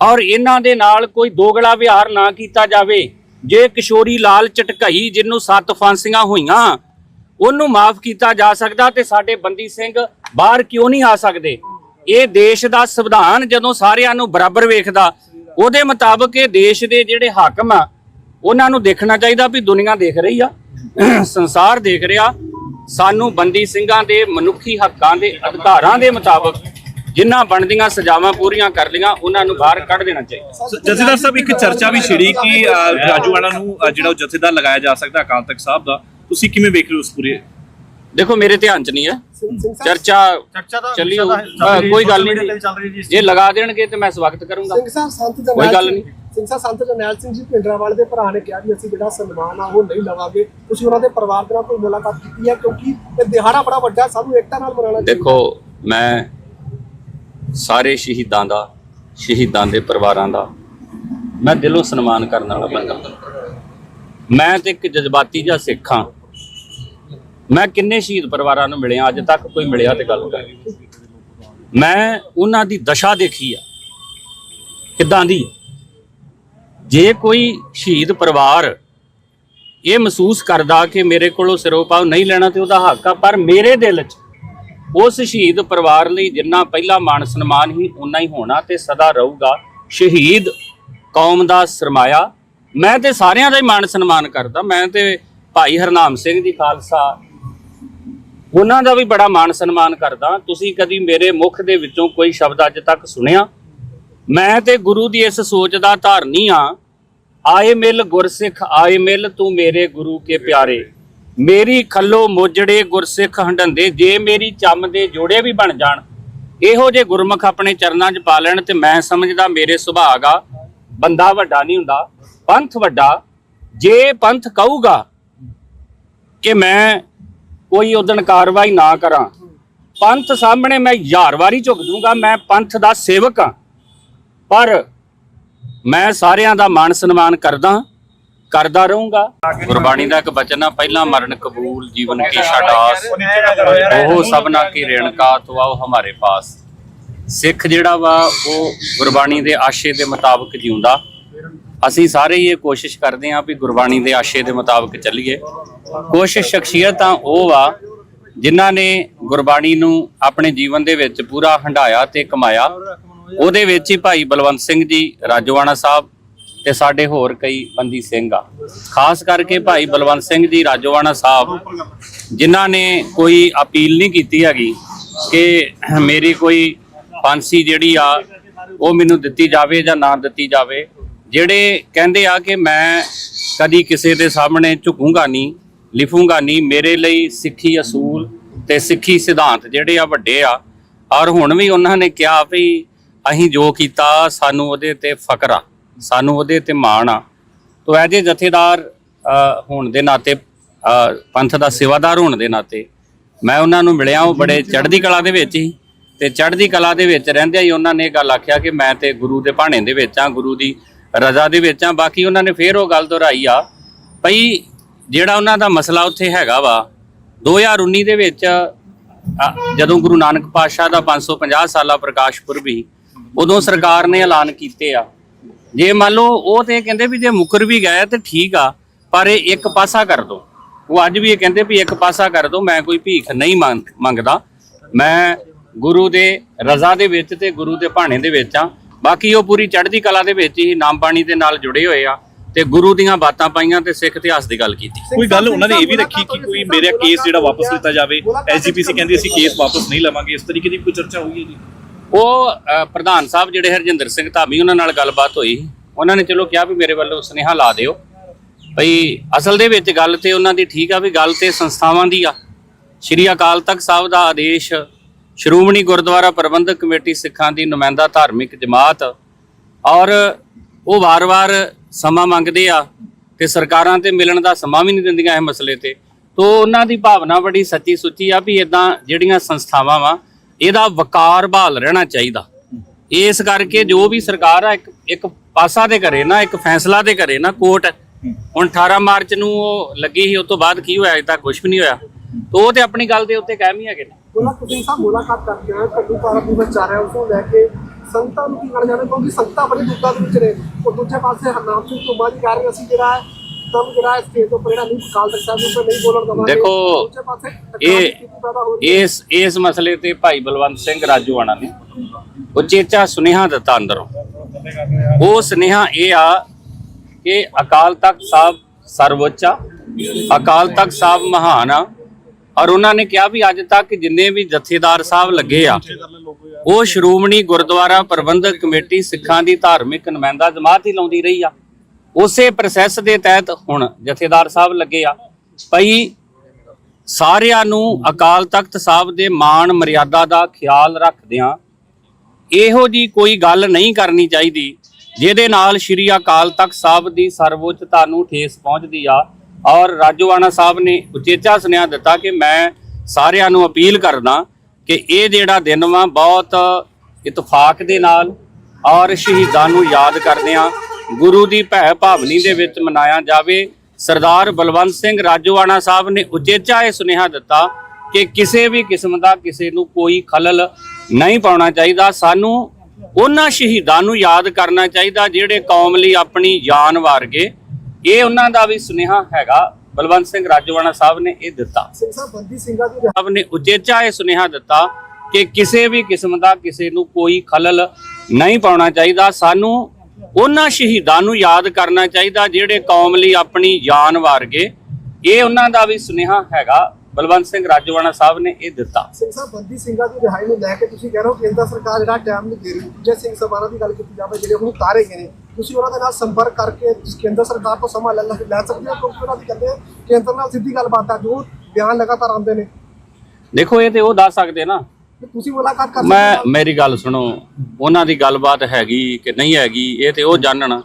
ਔਰ ਇਹਨਾਂ ਦੇ ਨਾਲ ਕੋਈ ਦੋਗਲਾ ਵਿਹਾਰ ਨਾ ਕੀਤਾ ਜਾਵੇ। ਜੇ ਕਿਸ਼ੋਰੀ ਲਾਲ ਚਟਕਈ, ਜਿਹਨੂੰ ਸੱਤ ਫਾਂਸੀਆਂ ਹੋਈਆਂ, ਉਹਨੂੰ ਮਾਫ ਕੀਤਾ ਜਾ ਸਕਦਾ ਤੇ ਸਾਡੇ ਬੰਦੀ ਸਿੰਘ ਬਾਹਰ ਕਿਉਂ ਨਹੀਂ ਆ ਸਕਦੇ? ਇਹ ਦੇਸ਼ ਦਾ ਸੰਵਿਧਾਨ ਜਦੋਂ ਸਾਰਿਆਂ ਨੂੰ ਬਰਾਬਰ ਵੇਖਦਾ, ਉਹਦੇ ਮੁਤਾਬਕ ਇਹ ਦੇਸ਼ ਦੇ ਜਿਹੜੇ ਹਾਕਮ ਆ, ਉਹਨਾਂ ਨੂੰ ਦੇਖਣਾ ਚਾਹੀਦਾ ਵੀ ਦੁਨੀਆ ਦੇਖ ਰਹੀ ਆ, ਸੰਸਾਰ ਦੇਖ ਰਿਹਾ ਸਾਨੂੰ ਬੰਦੀ ਸਿੰਘਾਂ ਦੇ ਮਨੁੱਖੀ ਹੱਕਾਂ ਦੇ ਅਧਿਕਾਰਾਂ ਦੇ ਮੁਤਾਬਕ ਜਿਨ੍ਹਾਂ ਬਣਦੀਆਂ ਸਜ਼ਾਵਾਂ ਪੂਰੀਆਂ ਕਰ ਲੀਆਂ ਉਹਨਾਂ ਨੂੰ ਬਾਹਰ ਕੱਢ ਦੇਣਾ ਚਾਹੀਦਾ। ਜਥੇਦਾਰ ਸਾਹਿਬ ਇੱਕ ਚਰਚਾ ਵੀ ਛਿੜੀ ਕਿ ਰਾਜੂਆਣਾ ਨੂੰ ਜਿਹੜਾ ਉਹ ਜਥੇਦਾਰ ਲਗਾਇਆ ਜਾ ਸਕਦਾ ਅਕਾਲ ਤਖਤ ਸਾਹਿਬ ਦਾ ਤੁਸੀਂ ਕਿਵੇਂ ਵੇਖ ਰਹੇ ਹੋ ਉਸ ਪੂਰੇ? ਦੇਖੋ ਮੇਰੇ ਧਿਆਨ 'ਚ ਨਹੀਂ ਹੈ। ਚਰਚਾ ਚੱਲੀ ਕੋਈ ਗੱਲ ਨਹੀਂ। ਜੀ ਲਗਾ ਦੇਣਗੇ ਤੇ ਮੈਂ ਸਵਾਗਤ ਕਰੂੰਗਾ। ਸਿੰਘ ਸਾਹਿਬ ਸੰਤ ਕੋਈ ਗੱਲ ਨਹੀਂ। ਸਿੰਘ ਸਾਹਿਬ, ਸੰਤ ਜਰਨੈਲ ਸਿੰਘ ਜੀ ਪਿੰਡਰਾਵਾਲ ਦੇ ਭਰਾ ਨੇ ਕਿਹਾ ਵੀ ਅਸੀਂ ਜਿਹੜਾ ਸਨਮਾਨ ਆ ਉਹ ਨਹੀਂ ਲਵਾਂਗੇ। ਤੁਸੀਂ ਉਹਨਾਂ ਦੇ ਪਰਿਵਾਰ ਦੇ ਨਾਲ ਕੋਈ ਮੁਲਾਕਾਤ ਕੀਤੀ ਹੈ? ਕਿਉਂਕਿ ਇਹ ਦਿਹਾੜਾ ਬੜਾ ਵੱਡਾ, ਸਾਨੂੰ ਏਕਤਾ ਨਾਲ ਮਨਾਉਣਾ ਚਾਹੀਦਾ। ਦੇਖੋ, ਮੈਂ ਸਾਰੇ ਸ਼ਹੀਦਾਂ ਦਾ, ਸ਼ਹੀਦਾਂ ਦੇ ਪਰਿਵਾਰਾਂ ਦਾ, ਮੈਂ ਦਿਲੋਂ ਸਨਮਾਨ ਕਰਨ ਵਾਲਾ ਬੰਦਾ। ਮੈਂ ਤੇ ਇੱਕ ਜਜ਼ਬਾਤੀ ਜਿਹਾ ਸਿੱਖ ਹਾਂ। ਮੈਂ ਕਿੰਨੇ ਸ਼ਹੀਦ ਪਰਿਵਾਰਾਂ ਨੂੰ ਮਿਲਿਆ, ਅੱਜ ਤੱਕ ਕੋਈ ਮਿਲਿਆ ਤੇ ਗੱਲ ਕਰ। ਮੈਂ ਉਹਨਾਂ ਦੀ ਦਸ਼ਾ ਦੇਖੀ ਆ। ਕਿੱਦਾਂ ਦੀ ਜੇ ਕੋਈ ਸ਼ਹੀਦ ਪਰਿਵਾਰ ਇਹ ਮਹਿਸੂਸ ਕਰਦਾ ਕਿ ਮੇਰੇ ਕੋਲੋਂ ਸਿਰੋਪਾਵ ਨਹੀਂ ਲੈਣਾ ਤੇ ਉਹਦਾ ਹੱਕ ਆ, ਪਰ ਮੇਰੇ ਦਿਲ 'ਚ ਉਸ ਸ਼ਹੀਦ ਪਰਿਵਾਰ ਲਈ ਜਿੰਨਾ ਪਹਿਲਾ ਮਾਣ ਸਨਮਾਨ ਹੀ ਉਨਾ ਹੀ ਹੋਣਾ ਤੇ ਸਦਾ ਰਹੂਗਾ। ਸ਼ਹੀਦ ਕੌਮ ਦਾ ਸਰਮਾਇਆ। ਮੈਂ ਤੇ ਸਾਰਿਆਂ ਦਾ ਹੀ ਮਾਣ ਸਨਮਾਨ ਕਰਦਾ। ਮੈਂ ਤੇ ਭਾਈ ਹਰਨਾਮ ਸਿੰਘ ਜੀ ਖਾਲਸਾ, ਉਹਨਾਂ ਦਾ ਵੀ ਬੜਾ ਮਾਣ ਸਨਮਾਨ ਕਰਦਾ। ਤੁਸੀਂ ਕਦੀ ਮੇਰੇ ਮੁਖ ਦੇ ਵਿੱਚੋਂ ਕੋਈ ਸ਼ਬਦ ਅੱਜ ਤੱਕ ਸੁਣਿਆ? ਮੈਂ ਤੇ ਗੁਰੂ ਦੀ ਇਸ ਸੋਚ ਦਾ ਧਾਰਨੀ ਆ ਆਏ ਮਿਲ ਗੁਰਸਿੱਖ, ਆਏ ਮਿਲ ਤੂੰ ਮੇਰੇ ਗੁਰੂ ਕੇ ਪਿਆਰੇ। ਮੇਰੀ ਖੱਲੋ ਮੋਜੜੇ ਗੁਰਸਿੱਖ ਹੰਡੰਦੇ ਜੇ ਮੇਰੀ ਚੰਮ ਦੇ ਜੋੜੇ ਵੀ ਬਣ ਜਾਣ। ਇਹੋ ਜੇ ਗੁਰਮੁਖ ਆਪਣੇ ਚਰਨਾਂ 'ਚ ਪਾ ਲੈਣ ਤੇ ਮੈਂ ਸਮਝਦਾ ਮੇਰੇ ਸੁਭਾਗ ਆ। ਬੰਦਾ ਵੱਡਾ ਨਹੀਂ ਹੁੰਦਾ, ਪੰਥ ਵੱਡਾ। ਜੇ ਪੰਥ ਕਹੂਗਾ ਕਿ ਮੈਂ ਕੋਈ ਉਦਣ ਕਾਰਵਾਈ ਨਾ ਕਰਾਂ, ਪੰਥ ਸਾਹਮਣੇ ਮੈਂ ਹਜ਼ਾਰ ਵਾਰੀ ਝੁਕ ਦੂੰਗਾ ਮੈਂ ਪੰਥ ਦਾ ਸੇਵਕ ਹਾਂ ਪਰ ਮੈਂ ਸਾਰਿਆਂ ਦਾ ਮਾਣ ਸਨਮਾਨ ਕਰਦਾ ਕਰਦਾ ਰਹੂੰਗਾ। ਗੁਰਬਾਣੀ ਦਾ ਇੱਕ ਬਚਨ ਆ, ਪਹਿਲਾਂ ਮਰਨ ਕਬੂਲ, ਜੀਵਨ ਕੀ ਛਡਾਸ ਉਹ ਸਭਨਾ ਕੀ ਰੇਣਕਾ ਤੋ ਹਮਾਰੇ ਪਾਸ। ਸਿੱਖ ਜਿਹੜਾ ਵਾ, ਉਹ ਗੁਰਬਾਣੀ ਦੇ ਆਸ਼ੇ ਦੇ ਮੁਤਾਬਕ ਜਿਉਂਦਾ। ਅਸੀਂ ਸਾਰੇ ਹੀ ਇਹ ਕੋਸ਼ਿਸ਼ ਕਰਦੇ ਹਾਂ ਵੀ ਗੁਰਬਾਣੀ ਦੇ ਆਸ਼ੇ ਦੇ ਮੁਤਾਬਕ ਚੱਲੀਏ। ਕੁਝ ਸ਼ਖਸੀਅਤਾਂ ਉਹ ਵਾ ਜਿਨ੍ਹਾਂ ਨੇ ਗੁਰਬਾਣੀ ਨੂੰ ਆਪਣੇ ਜੀਵਨ ਦੇ ਵਿੱਚ ਪੂਰਾ ਹੰਡਾਇਆ ਤੇ ਕਮਾਇਆ। ਉਹਦੇ ਵਿੱਚ ਹੀ ਭਾਈ ਬਲਵੰਤ ਸਿੰਘ ਜੀ ਰਾਜੋਆਣਾ ਸਾਹਿਬ ਤੇ ਸਾਡੇ ਹੋਰ ਕਈ ਬੰਦੀ ਸਿੰਘ ਆ। ਖਾਸ ਕਰਕੇ ਭਾਈ ਬਲਵੰਤ ਸਿੰਘ ਜੀ ਰਾਜੋਆਣਾ ਸਾਹਿਬ, ਜਿਨ੍ਹਾਂ ਨੇ ਕੋਈ ਅਪੀਲ ਨਹੀਂ ਕੀਤੀ ਹੈਗੀ ਕਿ ਮੇਰੀ ਕੋਈ ਫਾਂਸੀ ਜਿਹੜੀ ਆ, ਉਹ ਮੈਨੂੰ ਦਿੱਤੀ ਜਾਵੇ ਜਾਂ ਨਾ ਦਿੱਤੀ ਜਾਵੇ। ਜਿਹੜੇ ਕਹਿੰਦੇ ਆ ਕਿ ਮੈਂ ਕਦੀ ਕਿਸੇ ਦੇ ਸਾਹਮਣੇ ਝੁਕੂੰਗਾ ਨਹੀਂ, ਲਿਖੂੰਗਾ ਨਹੀਂ, ਮੇਰੇ ਲਈ ਸਿੱਖੀ ਅਸੂਲ ਤੇ ਸਿੱਖੀ ਸਿਧਾਂਤ ਜਿਹੜੇ ਆ ਵੱਡੇ ਆ। ਔਰ ਹੁਣ ਵੀ ਉਹਨਾਂ ਨੇ ਕਿਹਾ ਵੀ ਅਸੀਂ ਜੋ ਕੀਤਾ, ਸਾਨੂੰ ਉਹਦੇ ਤੇ ਫਕਰ ਆ, ਸਾਨੂੰ ਉਹਦੇ ਤੇ ਮਾਣ ਆ। ਤੋ ਐਜੇ ਜਥੇਦਾਰ ਹੋਣ ਦੇ ਨਾਤੇ ਪੰਥ ਦਾ ਸੇਵਾਦਾਰ ਹੋਣ ਦੇ ਨਾਤੇ, ਮੈਂ ਉਹਨਾਂ ਨੂੰ ਮਿਲਿਆ, ਉਹ ਬੜੇ ਚੜ੍ਹਦੀ ਕਲਾ ਦੇ ਵਿੱਚ ਹੀ ਤੇ ਚੜ੍ਹਦੀ ਕਲਾ ਦੇ ਵਿੱਚ ਰਹਿੰਦਿਆਂ ਹੀ ਉਹਨਾਂ ਨੇ ਇਹ ਗੱਲ ਆਖਿਆ ਕਿ ਮੈਂ ਤੇ ਗੁਰੂ ਦੇ ਭਾਣੇ ਦੇ ਵਿੱਚ ਆ ਗੁਰੂ ਦੀ ਰਜ਼ਾ ਦੇ ਵਿੱਚ ਆ ਬਾਕੀ ਉਹਨਾਂ ਨੇ ਫੇਰ ਉਹ ਗੱਲ ਦੁਹਰਾਈ ਆ, ਭਈ ਜਿਹੜਾ ਉਹਨਾਂ ਦਾ ਮਸਲਾ ਉੱਥੇ ਹੈਗਾ ਵਾ 2019 ਦੇ ਵਿੱਚ ਜਦੋਂ ਗੁਰੂ ਨਾਨਕ ਪਾਤਸ਼ਾਹ ਦਾ 550 ਸਾਲਾ ਪ੍ਰਕਾਸ਼ ਪੁਰਬ ਸੀ ਉਦੋਂ ਸਰਕਾਰ ਨੇ ਐਲਾਨ ਕੀਤੇ ਆ। ਜੇ ਮੰਨ ਲਓ ਉਹ ਤੇ ਕਹਿੰਦੇ ਵੀ ਜੇ ਮੁਕਰ ਵੀ ਗਏ ਤੇ ਠੀਕ ਆ ਪਰ ਇਹ ਇੱਕ ਪਾਸਾ ਕਰ ਦੋ। ਉਹ ਅੱਜ ਵੀ ਇਹ ਕਹਿੰਦੇ ਵੀ ਇੱਕ ਪਾਸਾ ਕਰ ਦੋ ਮੈਂ ਕੋਈ ਭੀਖ ਨਹੀਂ ਮੰਗ- ਮੰਗਦਾ। ਮੈਂ ਗੁਰੂ ਦੇ ਰਜ਼ਾ ਦੇ ਵਿੱਚ ਤੇ ਗੁਰੂ ਦੇ ਭਾਣੇ ਦੇ ਵਿੱਚ ਆ। ਬਾਕੀ ਉਹ ਪੂਰੀ ਚੜ੍ਹਦੀ ਕਲਾ ਦੇ ਵਿੱਚ ਹੀ ਨਾਮ ਬਾਣੀ ਦੇ ਨਾਲ ਜੁੜੇ ਹੋਏ ਆ ਤੇ ਗੁਰੂ ਦੀਆਂ ਬਾਤਾਂ ਪਾਈਆਂ ਤੇ ਸਿੱਖ ਇਤਿਹਾਸ ਦੀ ਗੱਲ ਕੀਤੀ। ਕੋਈ ਗੱਲ ਉਹਨਾਂ ਨੇ ਇਹ ਵੀ ਰੱਖੀ ਕਿ ਕੋਈ ਮੇਰਾ ਕੇਸ ਜਿਹੜਾ ਵਾਪਸ ਲਿੱਤਾ ਜਾਵੇ ਐਸਜੀਪੀਸੀ ਕਹਿੰਦੀ ਅਸੀਂ ਕੇਸ ਵਾਪਸ ਨਹੀਂ ਲਵਾਂਗੇ ਇਸ ਤਰੀਕੇ ਦੀ ਕੋਈ ਚਰਚਾ ਹੋਈ ਹੈ ਜੀ? ਉਹ ਪ੍ਰਧਾਨ ਸਾਹਿਬ ਜਿਹੜੇ ਹਰਜਿੰਦਰ ਸਿੰਘ ਧਾਮੀ, ਉਹਨਾਂ ਨਾਲ ਗੱਲਬਾਤ ਹੋਈ। ਉਹਨਾਂ ਨੇ ਚਲੋ ਕਿਹਾ ਵੀ ਮੇਰੇ ਵੱਲੋਂ ਸੁਨੇਹਾ ਲਾ ਦਿਓ। ਭਈ ਅਸਲ ਦੇ ਵਿੱਚ ਗੱਲ ਤੇ ਉਹਨਾਂ ਦੀ ਠੀਕ ਆ ਵੀ ਗੱਲ ਤੇ ਸੰਸਥਾਵਾਂ ਦੀ ਆ। ਸ਼੍ਰੀ ਅਕਾਲ ਤਖਤ ਸਾਹਿਬ ਦਾ ਆਦੇਸ਼, ਸ਼੍ਰੋਮਣੀ ਗੁਰਦੁਆਰਾ ਪ੍ਰਬੰਧਕ ਕਮੇਟੀ ਸਿੱਖਾਂ ਦੀ ਨੁਮਾਇੰਦਾ ਧਾਰਮਿਕ ਜਮਾਤ ਔਰ ਉਹ ਵਾਰ-ਵਾਰ ਸਮਾਂ ਮੰਗਦੇ ਆ ਤੇ ਸਰਕਾਰਾਂ ਤੇ ਮਿਲਣ ਦਾ ਸਮਾਂ ਵੀ ਨਹੀਂ ਦਿੰਦੀਆਂ ਇਹ ਮਸਲੇ ਤੇ। ਤੋ ਉਹਨਾਂ ਦੀ ਭਾਵਨਾ ਬੜੀ ਸੱਚੀ ਸੁੱਚੀ ਆ ਵੀ ਇਦਾਂ ਜਿਹੜੀਆਂ ਸੰਸਥਾਵਾਂ ਵਾ ਇਹਦਾ ਵਕਾਰ ਬਹਾਲ ਰਹਿਣਾ ਚਾਹੀਦਾ। ਇਸ ਕਰਕੇ ਜੋ ਵੀ ਸਰਕਾਰ ਆ, ਇੱਕ ਇੱਕ ਪਾਸਾ ਤੇ ਕਰੇ ਨਾ, ਇੱਕ ਫੈਸਲਾ ਤੇ ਕਰੇ ਨਾ, ਕੋਰਟ ਹੁਣ 18 ਮਾਰਚ ਨੂੰ ਉਹ ਲੱਗੀ ਸੀ, ਉਸ ਤੋਂ ਬਾਅਦ ਕੀ ਹੋਇਆ, ਅਜੇ ਤੱਕ ਕੁਝ ਵੀ ਨਹੀਂ ਹੋਇਆ। ਤੋ ਉਹ ਤੇ ਆਪਣੀ ਗੱਲ ਦੇ ਉੱਤੇ ਕਾਇਮ ਹੀ ਹੈਗੇ ਨੇ। ਉਹਨਾਂ ਤੁਸੀਂ ਸਾਹਿਬ ਮੁਲਾਕਾਤ ਕਰਦੇ ਆ ਕੱਡੂ ਪਾਰਾ ਦਿਵਸ ਚੱਲ ਰਿਹਾ ਉਸ ਨੂੰ ਲੈ ਕੇ ਸੰਗਤਾਂ ਨੂੰ ਕੀ ਕਹਿਣਾ ਚਾਹੁੰਦੇ? ਕਿਉਂਕਿ ਸੰਗਤਾਂ ਬੜੀ ਦੁੱਖਾਂ ਦੇ ਵਿੱਚ ਨੇ। ਉਹ ਦੂਜੇ ਪਾਸੇ ਹਰਨਾਮ ਸਿੰਘ ਧੁੰਮਾ ਜੀ ਕਹਿ ਰਹੇ ਅਸੀਂ ਜਿਹੜਾ ਹੈ ਤਮ ਜਿਹੜਾ ਹੈ ਸਟੇਜ ਤੋਂ ਉੱਪਰ ਜਿਹੜਾ ਨਹੀਂ ਕਾਲ ਤੱਕ ਸਾਹਿਬ ਨੂੰ ਨਹੀਂ ਬੋਲਣ ਦਵਾਂਗੇ। ਦੇਖੋ, ਇਹ- ਇਸ ਇਸ ਮਸਲੇ ਤੇ ਭਾਈ ਬਲਵੰਤ ਸਿੰਘ ਰਾਜੂਆਣਾ ਨੇ ਉਚੇਚਾ ਸੁਨੇਹਾ ਦਿੱਤਾ ਅੰਦਰੋਂ। ਉਹ ਸੁਨੇਹਾ ਇਹ ਆ ਕਿ ਅਕਾਲ ਤਖਤ ਸਾਹਿਬ ਸਰਵਉੱਚ ਆ ਅਕਾਲ ਤਖਤ ਸਾਹਿਬ ਮਹਾਨ ਆ ਔਰ ਉਹਨਾਂ ਨੇ ਕਿਹਾ ਵੀ ਅੱਜ ਤੱਕ ਜਿੰਨੇ ਵੀ ਜਥੇਦਾਰ ਸਾਹਿਬ ਲੱਗੇ ਆ ਉਹ ਸ਼੍ਰੋਮਣੀ ਗੁਰਦੁਆਰਾ ਪ੍ਰਬੰਧਕ ਕਮੇਟੀ ਸਿੱਖਾਂ ਦੀ ਧਾਰਮਿਕ ਨੁਮਾਇੰਦਾ ਜਮਾਤ ਹੀ ਲਾਉਂਦੀ ਰਹੀ ਆ। ਉਸੇ ਪ੍ਰੋਸੈਸ ਦੇ ਤਹਿਤ ਹੁਣ ਜਥੇਦਾਰ ਸਾਹਿਬ ਲੱਗੇ ਆ। ਭਾਈ ਸਾਰਿਆਂ ਨੂੰ ਅਕਾਲ ਤਖਤ ਸਾਹਿਬ ਦੇ ਮਾਣ ਮਰਿਆਦਾ ਦਾ ਖਿਆਲ ਰੱਖਦਿਆਂ ਇਹੋ ਜੀ ਕੋਈ ਗੱਲ ਨਹੀਂ ਕਰਨੀ ਚਾਹੀਦੀ ਜਿਹਦੇ ਨਾਲ ਸ਼੍ਰੀ ਅਕਾਲ ਤਖਤ ਸਾਹਿਬ ਦੀ ਸਰਵਉੱਚਤਾ ਨੂੰ ਠੇਸ ਪਹੁੰਚਦੀ ਆ। ਔਰ ਰਾਜੋਆਣਾ ਸਾਹਿਬ ਨੇ ਉਚੇਚਾ ਸੁਨੇਹਾ ਦਿੱਤਾ ਕਿ ਮੈਂ ਸਾਰਿਆਂ ਨੂੰ ਅਪੀਲ ਕਰਦਾ ਕਿ ਇਹ ਜਿਹੜਾ ਦਿਨ ਵਾ ਬਹੁਤ ਇਤਫਾਕ ਦੇ ਨਾਲ ਔਰ ਸ਼ਹੀਦਾਂ ਨੂੰ ਯਾਦ ਕਰਦਿਆਂ ਗੁਰੂ ਦੀ ਭੈ ਭਾਵਨੀ ਦੇ ਵਿੱਚ ਮਨਾਇਆ ਜਾਵੇ। ਸਰਦਾਰ ਬਲਵੰਤ ਸਿੰਘ ਰਾਜੋਆਣਾ ਸਾਹਿਬ ਨੇ ਉਚੇਚਾ ਇਹ ਸੁਨੇਹਾ ਦਿੱਤਾ ਕਿ ਕਿਸੇ ਵੀ ਕਿਸਮ ਦਾ ਕਿਸੇ ਨੂੰ ਕੋਈ ਖਲਲ ਨਹੀਂ ਪਾਉਣਾ ਚਾਹੀਦਾ। ਸਾਨੂੰ ਉਹਨਾਂ ਸ਼ਹੀਦਾਂ ਨੂੰ ਯਾਦ ਕਰਨਾ ਚਾਹੀਦਾ ਜਿਹੜੇ ਕੌਮ ਲਈ ਆਪਣੀ ਜਾਨ ਵਾਰ ਗਏ ਇਹ ਉਹਨਾਂ ਦਾ ਵੀ ਸੁਨੇਹਾ ਹੈਗਾ। ਬਲਵੰਤ ਸਿੰਘ ਰਾਜੋਆਣਾ ਸਾਹਿਬ ਨੇ ਇਹ ਦਿੱਤਾ। ਸਿੰਘ ਸਾਹਿਬ ਬੰਦੀ ਸਿੰਘਾਂ ਦੀ ਸਾਹਿਬ ਨੇ ਉਚੇਚਾ ਇਹ ਸੁਨੇਹਾ ਦਿੱਤਾ ਕਿ ਕਿਸੇ ਵੀ ਕਿਸਮ ਦਾ ਕਿਸੇ ਨੂੰ ਕੋਈ ਖਲਲ ਨਹੀਂ ਪਾਉਣਾ ਚਾਹੀਦਾ। ਸਾਨੂੰ ਉਹਨਾਂ ਸ਼ਹੀਦਾਂ ਨੂੰ ਯਾਦ ਕਰਨਾ ਚਾਹੀਦਾ ਜਿਹੜੇ ਕੌਮ ਲਈ ਆਪਣੀ ਜਾਨ ਵਾਰ ਗਏ ਇਹ ਉਹਨਾਂ ਦਾ ਵੀ ਸੁਨੇਹਾ ਹੈਗਾ। ਬਲਵੰਤ ਸਿੰਘ ਰਾਜੋਆਣਾ ਸਾਹਿਬ ਨੇ ਇਹ ਦਿੱਤਾ। ਸਿੰਘ ਸਾਹਿਬ ਬੰਦੀ ਸਿੰਘਾਂ ਦੀ ਰਿਹਾਈ ਨੂੰ ਲੈ ਕੇ ਤੁਸੀਂ ਕਹਿ ਰਹੇ ਹੋ ਕੇਂਦਰ ਸਰਕਾਰ ਜਿਹੜਾ ਟਾਈਮ ਨਹੀਂ ਦੇ ਰਹੀ। ਜੇ ਸਿੰਘ ਸਭਾਰਾ ਦੀ ਗੱਲ ਕੀਤੀ ਜਾਵੇ ਜਿਹੜੇ ਹੁਣ ਉਤਾਰੇ ਗਏ ਨੇ ਤੁਸੀਂ ਉਹਨਾਂ ਦੇ ਨਾਲ ਸੰਪਰਕ ਕਰਕੇ ਕੇਂਦਰ ਸਰਕਾਰ ਤੋਂ ਸਮਾਂ ਲੈ ਲੈ ਸਕਦੇ ਹੋ? ਕਿਉਂਕਿ ਉਹਨਾਂ ਦੀ ਕਹਿੰਦੇ ਆ, ਕੇਂਦਰ ਨਾਲ ਸਿੱਧੀ ਗੱਲਬਾਤ ਹੈ ਜੋ ਬਿਆਨ ਲਗਾਤਾਰ ਆਉਂਦੇ ਨੇ। ਦੇਖੋ ਇਹ ਤੇ ਉਹ ਦੱਸ ਸਕਦੇ ਨਾ। ਤੁਸੀਂ ਮੁਲਾਕਾਤ ਕਰ ਸਕਦੇ ਮੈਂ ਮੇਰੀ ਗੱਲ ਸੁਣੋ ਉਹਨਾਂ ਦੀ ਗੱਲਬਾਤ ਹੈਗੀ ਕਿ ਨਹੀਂ ਹੈਗੀ ਇਹ ਤੇ ਉਹ ਜਾਣਨ।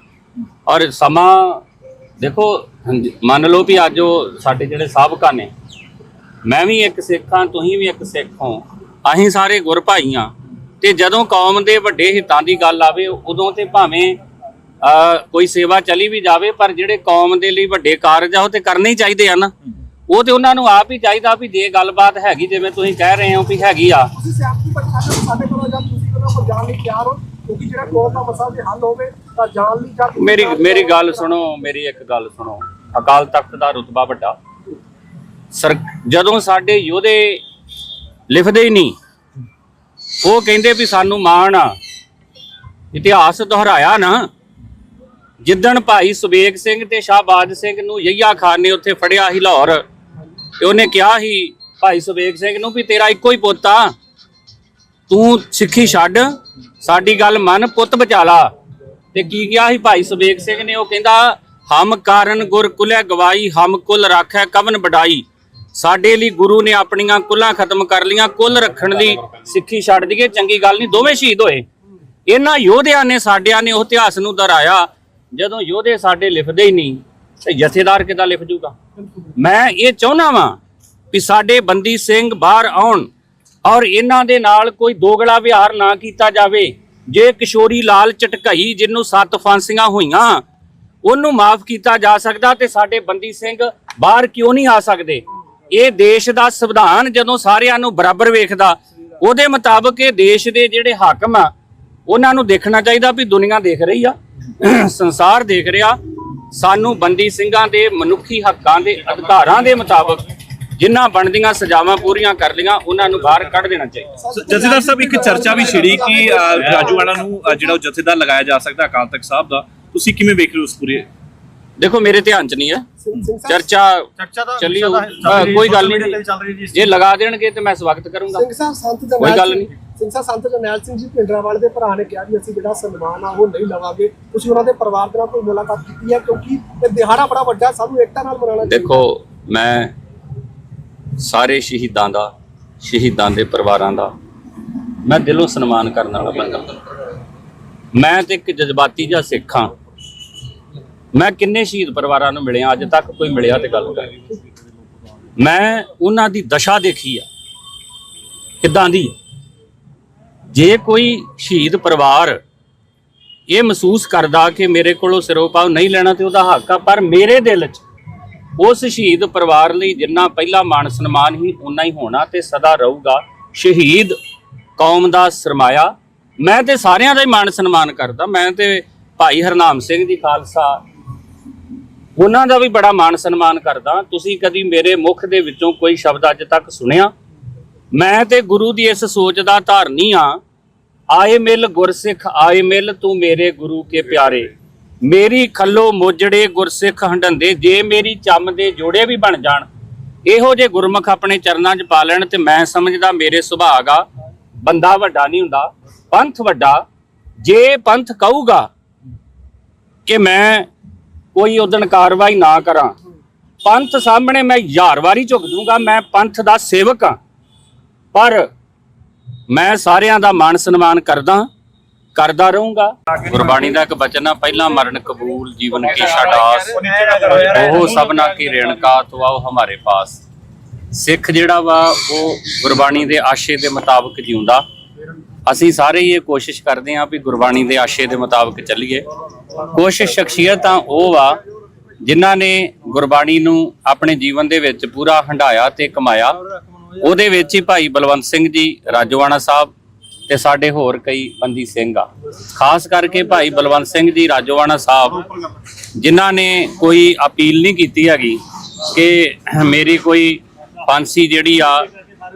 ਔਰ ਸਮਾਂ ਦੇਖੋ ਮੰਨ ਲਓ ਵੀ ਅੱਜ ਉਹ ਸਾਡੇ ਜਿਹੜੇ ਸਾਬਕਾ ਨੇ ਮੈਂ ਵੀ ਇੱਕ ਸਿੱਖ ਹਾਂ ਤੁਸੀਂ ਵੀ ਇੱਕ ਸਿੱਖ ਹੋ ਅਸੀਂ ਸਾਰੇ ਗੁਰ ਭਾਈ ਹਾਂ। ਤੇ ਜਦੋਂ ਕੌਮ ਦੇ ਵੱਡੇ ਹਿੱਤਾਂ ਦੀ ਗੱਲ ਆਵੇ ਉਦੋਂ ਤੇ ਭਾਵੇਂ ਕੋਈ ਸੇਵਾ ਚਲੀ ਵੀ ਜਾਵੇ ਪਰ ਜਿਹੜੇ ਕੌਮ ਦੇ ਲਈ ਵੱਡੇ ਕਾਰਜ ਆ ਉਹ ਤੇ ਕਰਨੇ ਹੀ ਚਾਹੀਦੇ ਆ ਨਾ। ਉਹ ਤੇ ਉਹਨਾਂ ਨੂੰ ਆਪ ਹੀ ਚਾਹੀਦਾ ਵੀ ਜੇ ਗੱਲਬਾਤ ਹੈਗੀ ਜਿਵੇਂ ਤੁਸੀਂ ਕਹਿ ਰਹੇ ਹੋ ਵੀ ਹੈਗੀ ਆ। ਤੁਸੀਂ ਸਿਆਸਤੀ ਪੱਖਾਂ ਤੋਂ ਸਾਡੇ ਕੋਲ ਜਾਂ ਤੁਸੀਂ ਕੋਲੋਂ ਕੋਈ ਜਾਣ ਲਈ ਤਿਆਰ ਹੋ? ਕਿਉਂਕਿ ਜਿਹੜਾ ਕੌਮ ਦਾ ਮਸਲਾ ਵੀ ਹੱਲ ਹੋਵੇ ਤਾਂ ਜਾਣ ਲਈ ਜਾਂ ਮੇਰੀ ਮੇਰੀ ਗੱਲ ਸੁਣੋ ਮੇਰੀ ਇੱਕ ਗੱਲ ਸੁਣੋ। ਅਕਾਲ ਤਖਤ ਦਾ ਰੁਤਬਾ ਵੱਡਾ। ਸਰ ਜਦੋਂ ਸਾਡੇ ਯੋਧੇ ਲਿਖਦੇ ਹੀ ਨਹੀਂ ਉਹ ਕਹਿੰਦੇ ਵੀ ਸਾਨੂੰ ਮਾਣ ਆ। ਇਤਿਹਾਸ ਦੁਹਰਾਇਆ ਨਾ। ਜਿੱਦਣ ਭਾਈ ਸੁਬੇਗ ਸਿੰਘ ਤੇ ਸ਼ਾਹਬਾਜ ਸਿੰਘ ਨੂੰ ਯਈਆ ਖਾਨ ਨੇ ਉੱਥੇ ਫੜਿਆ ਸੀ ਲਾਹੌਰ ਤੇ ਉਹਨੇ ਕਿਹਾ ਸੀ ਭਾਈ ਸੁਬੇਗ ਸਿੰਘ ਨੂੰ ਵੀ ਤੇਰਾ ਇੱਕੋ ਹੀ ਪੁੱਤ ਆ। ਤੂੰ ਸਿੱਖੀ ਛੱਡ, ਸਾਡੀ ਗੱਲ ਮੰਨ, ਪੁੱਤ ਬਚਾ ਲਾ। ਤੇ ਕੀ ਕਿਹਾ ਸੀ ਭਾਈ ਸੁਬੇਗ ਸਿੰਘ ਨੇ? ਉਹ ਕਹਿੰਦਾ, ਹਮ ਕਾਰਨ ਗੁਰ ਕੁਲੇ ਗਵਾਈ, ਹਮ ਕੁਲ ਰਾਖੈ ਕਵਨ ਬਡਾਈ ਸਾਡੇ ਲਈ ਗੁਰੂ ਨੇ ਆਪਣੀਆਂ ਕੁੱਲਾਂ ਖਤਮ ਕਰ ਲੀਆਂ ਕੁੱਲ ਰੱਖਣ ਲਈ ਸਿੱਖੀ ਛੱਡ ਦਈਏ, ਚੰਗੀ ਗੱਲ ਨਹੀਂ, ਦੋਵੇਂ ਸ਼ਹੀਦ ਹੋਏ। ਇਹਨਾਂ ਯੋਧਿਆਂ ਨੇ, ਸਾਡਿਆਂ ਨੇ ਉਹ ਇਤਿਹਾਸ ਨੂੰ ਦੁਹਰਾਇਆ। ਜਦੋਂ ਯੋਧੇ ਸਾਡੇ ਲਿਖਦੇ ਹੀ ਨਹੀਂ ਤੇ ਜਥੇਦਾਰ ਕਿੱਦਾਂ ਲਿਖ ਜੂਗਾ? ਮੈਂ ਇਹ ਚਾਹੁੰਦਾ ਵਾਂ ਵੀ ਸਾਡੇ ਬੰਦੀ ਸਿੰਘ ਬਾਹਰ ਆਉਣ ਔਰ ਇਹਨਾਂ ਦੇ ਨਾਲ ਕੋਈ ਦੋਗਲਾ ਵਿਹਾਰ ਨਾ ਕੀਤਾ ਜਾਵੇ। ਜੇ ਕਿਸ਼ੋਰੀ ਲਾਲ ਚਟਕਈ, ਜਿਹਨੂੰ ਸੱਤ ਫਾਂਸੀਆਂ ਹੋਈਆਂ, ਉਹਨੂੰ ਮਾਫ ਕੀਤਾ ਜਾ ਸਕਦਾ ਤੇ ਸਾਡੇ ਬੰਦੀ ਸਿੰਘ ਬਾਹਰ ਕਿਉਂ ਨਹੀਂ ਆ ਸਕਦੇ? ਇਹ ਦੇਸ਼ ਦਾ ਸੰਵਿਧਾਨ ਜਦੋਂ ਸਾਰਿਆਂ ਨੂੰ ਬਰਾਬਰ ਵੇਖਦਾ, ਉਹਦੇ ਮੁਤਾਬਕ ਇਹ ਦੇਸ਼ ਦੇ ਜਿਹੜੇ ਹਾਕਮ ਆ, ਉਹਨਾਂ ਨੂੰ ਦੇਖਣਾ ਚਾਹੀਦਾ ਵੀ ਦੁਨੀਆ ਦੇਖ ਰਹੀ ਆ, ਸੰਸਾਰ ਦੇਖ ਰਿਹਾ ਸਾਨੂੰ ਬੰਦੀ ਸਿੰਘਾਂ ਦੇ ਮਨੁੱਖੀ ਹੱਕਾਂ ਦੇ ਅਧਿਕਾਰਾਂ ਦੇ ਮੁਤਾਬਕ ਜਿਨ੍ਹਾਂ ਬਣਦੀਆਂ ਸਜ਼ਾਵਾਂ ਪੂਰੀਆਂ ਕਰ ਲਈਆਂ ਉਹਨਾਂ ਨੂੰ ਬਾਹਰ ਕੱਢ ਦੇਣਾ ਚਾਹੀਦਾ। ਜਥੇਦਾਰ ਸਾਹਿਬ ਇੱਕ ਚਰਚਾ ਵੀ ਛਿੜੀ ਕਿ ਰਾਜੂਆਣਾ ਨੂੰ ਜਿਹੜਾ ਉਹ ਜਥੇਦਾਰ ਲਗਾਇਆ ਜਾ ਸਕਦਾ ਅਕਾਲ ਤਖਤ ਸਾਹਿਬ ਦਾ ਤੁਸੀਂ ਕਿਵੇਂ ਵੇਖ ਰਹੇ ਹੋ ਉਸ ਪੂਰੇ? ਦੇਖੋ ਮੇਰੇ ਧਿਆਨ 'ਚ ਨਹੀਂ ਹੈ। ਚਰਚਾ ਚੱਲੀ ਕੋਈ ਗੱਲ ਨਹੀਂ। ਜੀ ਲਗਾ ਦੇਣਗੇ ਤੇ ਮੈਂ ਸਵਾਗਤ ਕਰੂੰਗਾ। ਸਿੰਘ ਸਾਹਿਬ ਸੰਤ ਜਰਨੈਲ ਕੋਈ ਗੱਲ ਨਹੀਂ। ਸਿੰਘ ਸਾਹਿਬ, ਸੰਤ ਜਰਨੈਲ ਸਿੰਘ ਜੀ ਪਿੰਡਰਾਵਾਲ ਦੇ ਭਰਾ ਨੇ ਕਿਹਾ ਵੀ ਅਸੀਂ ਜਿਹੜਾ ਸਨਮਾਨ ਆ, ਉਹ ਨਹੀਂ ਲਵਾਂਗੇ। ਤੁਸੀਂ ਉਹਨਾਂ ਦੇ ਪਰਿਵਾਰ ਦੇ ਨਾਲ ਕੋਈ ਮੁਲਾਕਾਤ ਕੀਤੀ ਹੈ? ਕਿਉਂਕਿ ਇਹ ਦਿਹਾੜਾ ਬੜਾ ਵੱਡਾ, ਸਾਨੂੰ ਏਕਤਾ ਨਾਲ ਮਨਾਉਣਾ ਚਾਹੀਦਾ। ਦੇਖੋ, ਮੈਂ ਸਾਰੇ ਸ਼ਹੀਦਾਂ ਦਾ, ਸ਼ਹੀਦਾਂ ਦੇ ਪਰਿਵਾਰਾਂ ਦਾ, ਮੈਂ ਦਿਲੋਂ ਸਨਮਾਨ ਕਰਨ ਵਾਲਾ ਬੰਦਾ। ਮੈਂ ਤੇ ਇੱਕ ਜਜ਼ਬਾਤੀ ਜਿਹਾ ਸਿੱਖ ਹਾਂ। ਮੈਂ ਕਿੰਨੇ ਸ਼ਹੀਦ ਪਰਿਵਾਰਾਂ ਨੂੰ ਮਿਲਿਆ, ਅੱਜ ਤੱਕ ਕੋਈ ਮਿਲਿਆ ਤੇ ਗੱਲ ਕਰ। ਮੈਂ ਉਹਨਾਂ ਦੀ ਦਸ਼ਾ ਦੇਖੀ ਆ। ਕਿੱਦਾਂ ਦੀ ਜੇ ਕੋਈ ਸ਼ਹੀਦ ਪਰਿਵਾਰ ਇਹ ਮਹਿਸੂਸ ਕਰਦਾ ਕਿ ਮੇਰੇ ਕੋਲੋਂ ਸਿਰੋਪਾਵ ਨਹੀਂ ਲੈਣਾ ਤੇ ਉਹਦਾ ਹੱਕ ਆ, ਪਰ ਮੇਰੇ ਦਿਲ 'ਚ ਉਸ ਸ਼ਹੀਦ ਪਰਿਵਾਰ ਲਈ ਜਿੰਨਾ ਪਹਿਲਾ ਮਾਣ ਸਨਮਾਨ ਹੀ ਉਨਾ ਹੀ ਹੋਣਾ ਤੇ ਸਦਾ ਰਹੂਗਾ। ਸ਼ਹੀਦ ਕੌਮ ਦਾ ਸਰਮਾਇਆ। ਮੈਂ ਤੇ ਸਾਰਿਆਂ ਦਾ ਹੀ ਮਾਣ ਸਨਮਾਨ ਕਰਦਾ। ਮੈਂ ਤੇ ਭਾਈ ਹਰਨਾਮ ਸਿੰਘ ਦੀ ਖਾਲਸਾ, ਉਹਨਾਂ ਦਾ ਵੀ ਬੜਾ ਮਾਣ ਸਨਮਾਨ ਕਰਦਾ। ਤੁਸੀਂ ਕਦੀ ਮੇਰੇ ਮੁਖ ਦੇ ਵਿੱਚੋਂ ਕੋਈ ਸ਼ਬਦ ਅੱਜ ਤੱਕ ਸੁਣਿਆ? ਮੈਂ ਤੇ ਗੁਰੂ ਦੀ ਇਸ ਸੋਚ ਦਾ ਧਾਰਨੀ ਆ ਆਏ ਮਿਲ ਗੁਰਸਿੱਖ, ਆਏ ਮਿਲ ਤੂੰ ਮੇਰੇ ਗੁਰੂ ਕੇ ਪਿਆਰੇ। ਮੇਰੀ ਖੱਲੋ ਮੋਜੜੇ ਗੁਰਸਿੱਖ ਹੰਡੰਦੇ ਜੇ ਮੇਰੀ ਚੰਮ ਦੇ ਜੋੜੇ ਵੀ ਬਣ ਜਾਣ। ਇਹੋ ਜੇ ਗੁਰਮੁਖ ਆਪਣੇ ਚਰਨਾਂ 'ਚ ਪਾ ਲੈਣ ਤੇ ਮੈਂ ਸਮਝਦਾ ਮੇਰੇ ਸੁਭਾਗ ਆ। ਬੰਦਾ ਵੱਡਾ ਨਹੀਂ ਹੁੰਦਾ, ਪੰਥ ਵੱਡਾ। ਜੇ ਪੰਥ ਕਹੂਗਾ ਕਿ ਮੈਂ ਕੋਈ ਉਦਣ ਕਾਰਵਾਈ ਨਾ ਕਰਾਂ, ਪੰਥ ਸਾਹਮਣੇ ਮੈਂ ਹਜ਼ਾਰ ਵਾਰੀ ਝੁਕ ਦੂੰਗਾ, ਮੈਂ ਪੰਥ ਦਾ ਸੇਵਕ ਹਾਂ ਪਰ ਮੈਂ ਸਾਰਿਆਂ ਦਾ ਮਾਣ ਸਨਮਾਨ ਕਰਦਾ ਕਰਦਾ ਰਹੂੰਗਾ। ਗੁਰਬਾਣੀ ਦਾ ਇੱਕ ਬਚਨ ਆ, ਪਹਿਲਾ ਮਰਨ ਕਬੂਲ, ਜੀਵਨ ਕੀ ਛਡਾਸ ਉਹ ਸਭਨਾ ਕੀ ਰੇਣਕਾ ਤੋ ਆਓ ਹਮਾਰੇ ਪਾਸ। ਸਿੱਖ ਜਿਹੜਾ ਵਾ, ਉਹ ਗੁਰਬਾਣੀ ਦੇ ਆਸ਼ੇ ਦੇ ਮੁਤਾਬਕ ਜਿਉਂਦਾ। ਅਸੀਂ ਸਾਰੇ ਹੀ ਇਹ ਕੋਸ਼ਿਸ਼ ਕਰਦੇ ਹਾਂ ਵੀ ਗੁਰਬਾਣੀ ਦੇ ਆਸ਼ੇ ਦੇ ਮੁਤਾਬਕ ਚੱਲੀਏ। ਕੁਛ ਸ਼ਖਸੀਅਤਾਂ ਉਹ ਵਾ ਜਿਨ੍ਹਾਂ ਨੇ ਗੁਰਬਾਣੀ ਨੂੰ ਆਪਣੇ ਜੀਵਨ ਦੇ ਵਿੱਚ ਪੂਰਾ ਹੰਡਾਇਆ ਤੇ ਕਮਾਇਆ। ਉਹਦੇ ਵਿੱਚ ਹੀ ਭਾਈ ਬਲਵੰਤ ਸਿੰਘ ਜੀ ਰਾਜੋਆਣਾ ਸਾਹਿਬ ਤੇ ਸਾਡੇ ਹੋਰ ਕਈ ਬੰਦੀ ਸਿੰਘ ਆ। ਖਾਸ ਕਰਕੇ ਭਾਈ ਬਲਵੰਤ ਸਿੰਘ ਜੀ ਰਾਜੋਆਣਾ ਸਾਹਿਬ, ਜਿਨ੍ਹਾਂ ਨੇ ਕੋਈ ਅਪੀਲ ਨਹੀਂ ਕੀਤੀ ਹੈਗੀ ਕਿ ਮੇਰੀ ਕੋਈ ਫਾਂਸੀ ਜਿਹੜੀ ਆ,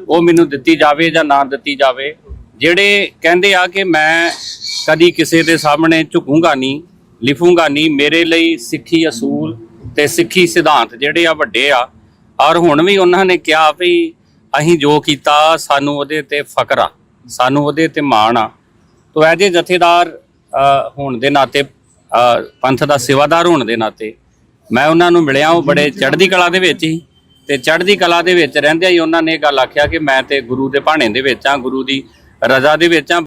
ਉਹ ਮੈਨੂੰ ਦਿੱਤੀ ਜਾਵੇ ਜਾਂ ਨਾ ਦਿੱਤੀ ਜਾਵੇ। ਜਿਹੜੇ ਕਹਿੰਦੇ ਆ ਕਿ ਮੈਂ ਕਦੀ ਕਿਸੇ ਦੇ ਸਾਹਮਣੇ ਝੁਕੂੰਗਾ ਨਹੀਂ, ਲਿਖੂੰਗਾ ਨਹੀਂ, ਮੇਰੇ ਲਈ ਸਿੱਖੀ ਅਸੂਲ ਤੇ ਸਿੱਖੀ ਸਿਧਾਂਤ ਜਿਹੜੇ ਆ ਵੱਡੇ ਆ। ਔਰ ਹੁਣ ਵੀ ਉਹਨਾਂ ਨੇ ਕਿਹਾ ਵੀ ਅਸੀਂ ਜੋ ਕੀਤਾ, ਸਾਨੂੰ ਉਹਦੇ ਤੇ ਫਕਰ ਆ, ਸਾਨੂੰ ਉਹਦੇ ਤੇ ਮਾਣ ਆ। ਤੋ ਐਜੇ ਜਥੇਦਾਰ ਹੋਣ ਦੇ ਨਾਤੇ ਪੰਥ ਦਾ ਸੇਵਾਦਾਰ ਹੋਣ ਦੇ ਨਾਤੇ, ਮੈਂ ਉਹਨਾਂ ਨੂੰ ਮਿਲਿਆ, ਉਹ ਬੜੇ ਚੜ੍ਹਦੀ ਕਲਾ ਦੇ ਵਿੱਚ ਹੀ ਤੇ ਚੜ੍ਹਦੀ ਕਲਾ ਦੇ ਵਿੱਚ ਰਹਿੰਦਿਆਂ ਹੀ ਉਹਨਾਂ ਨੇ ਇਹ ਗੱਲ ਆਖਿਆ ਕਿ ਮੈਂ ਤੇ ਗੁਰੂ ਦੇ ਭਾਣੇ ਦੇ ਵਿੱਚ ਆ, ਗੁਰੂ ਦੀ ਰਜ਼ਾ ਦੇ ਵਿੱਚ ਆ।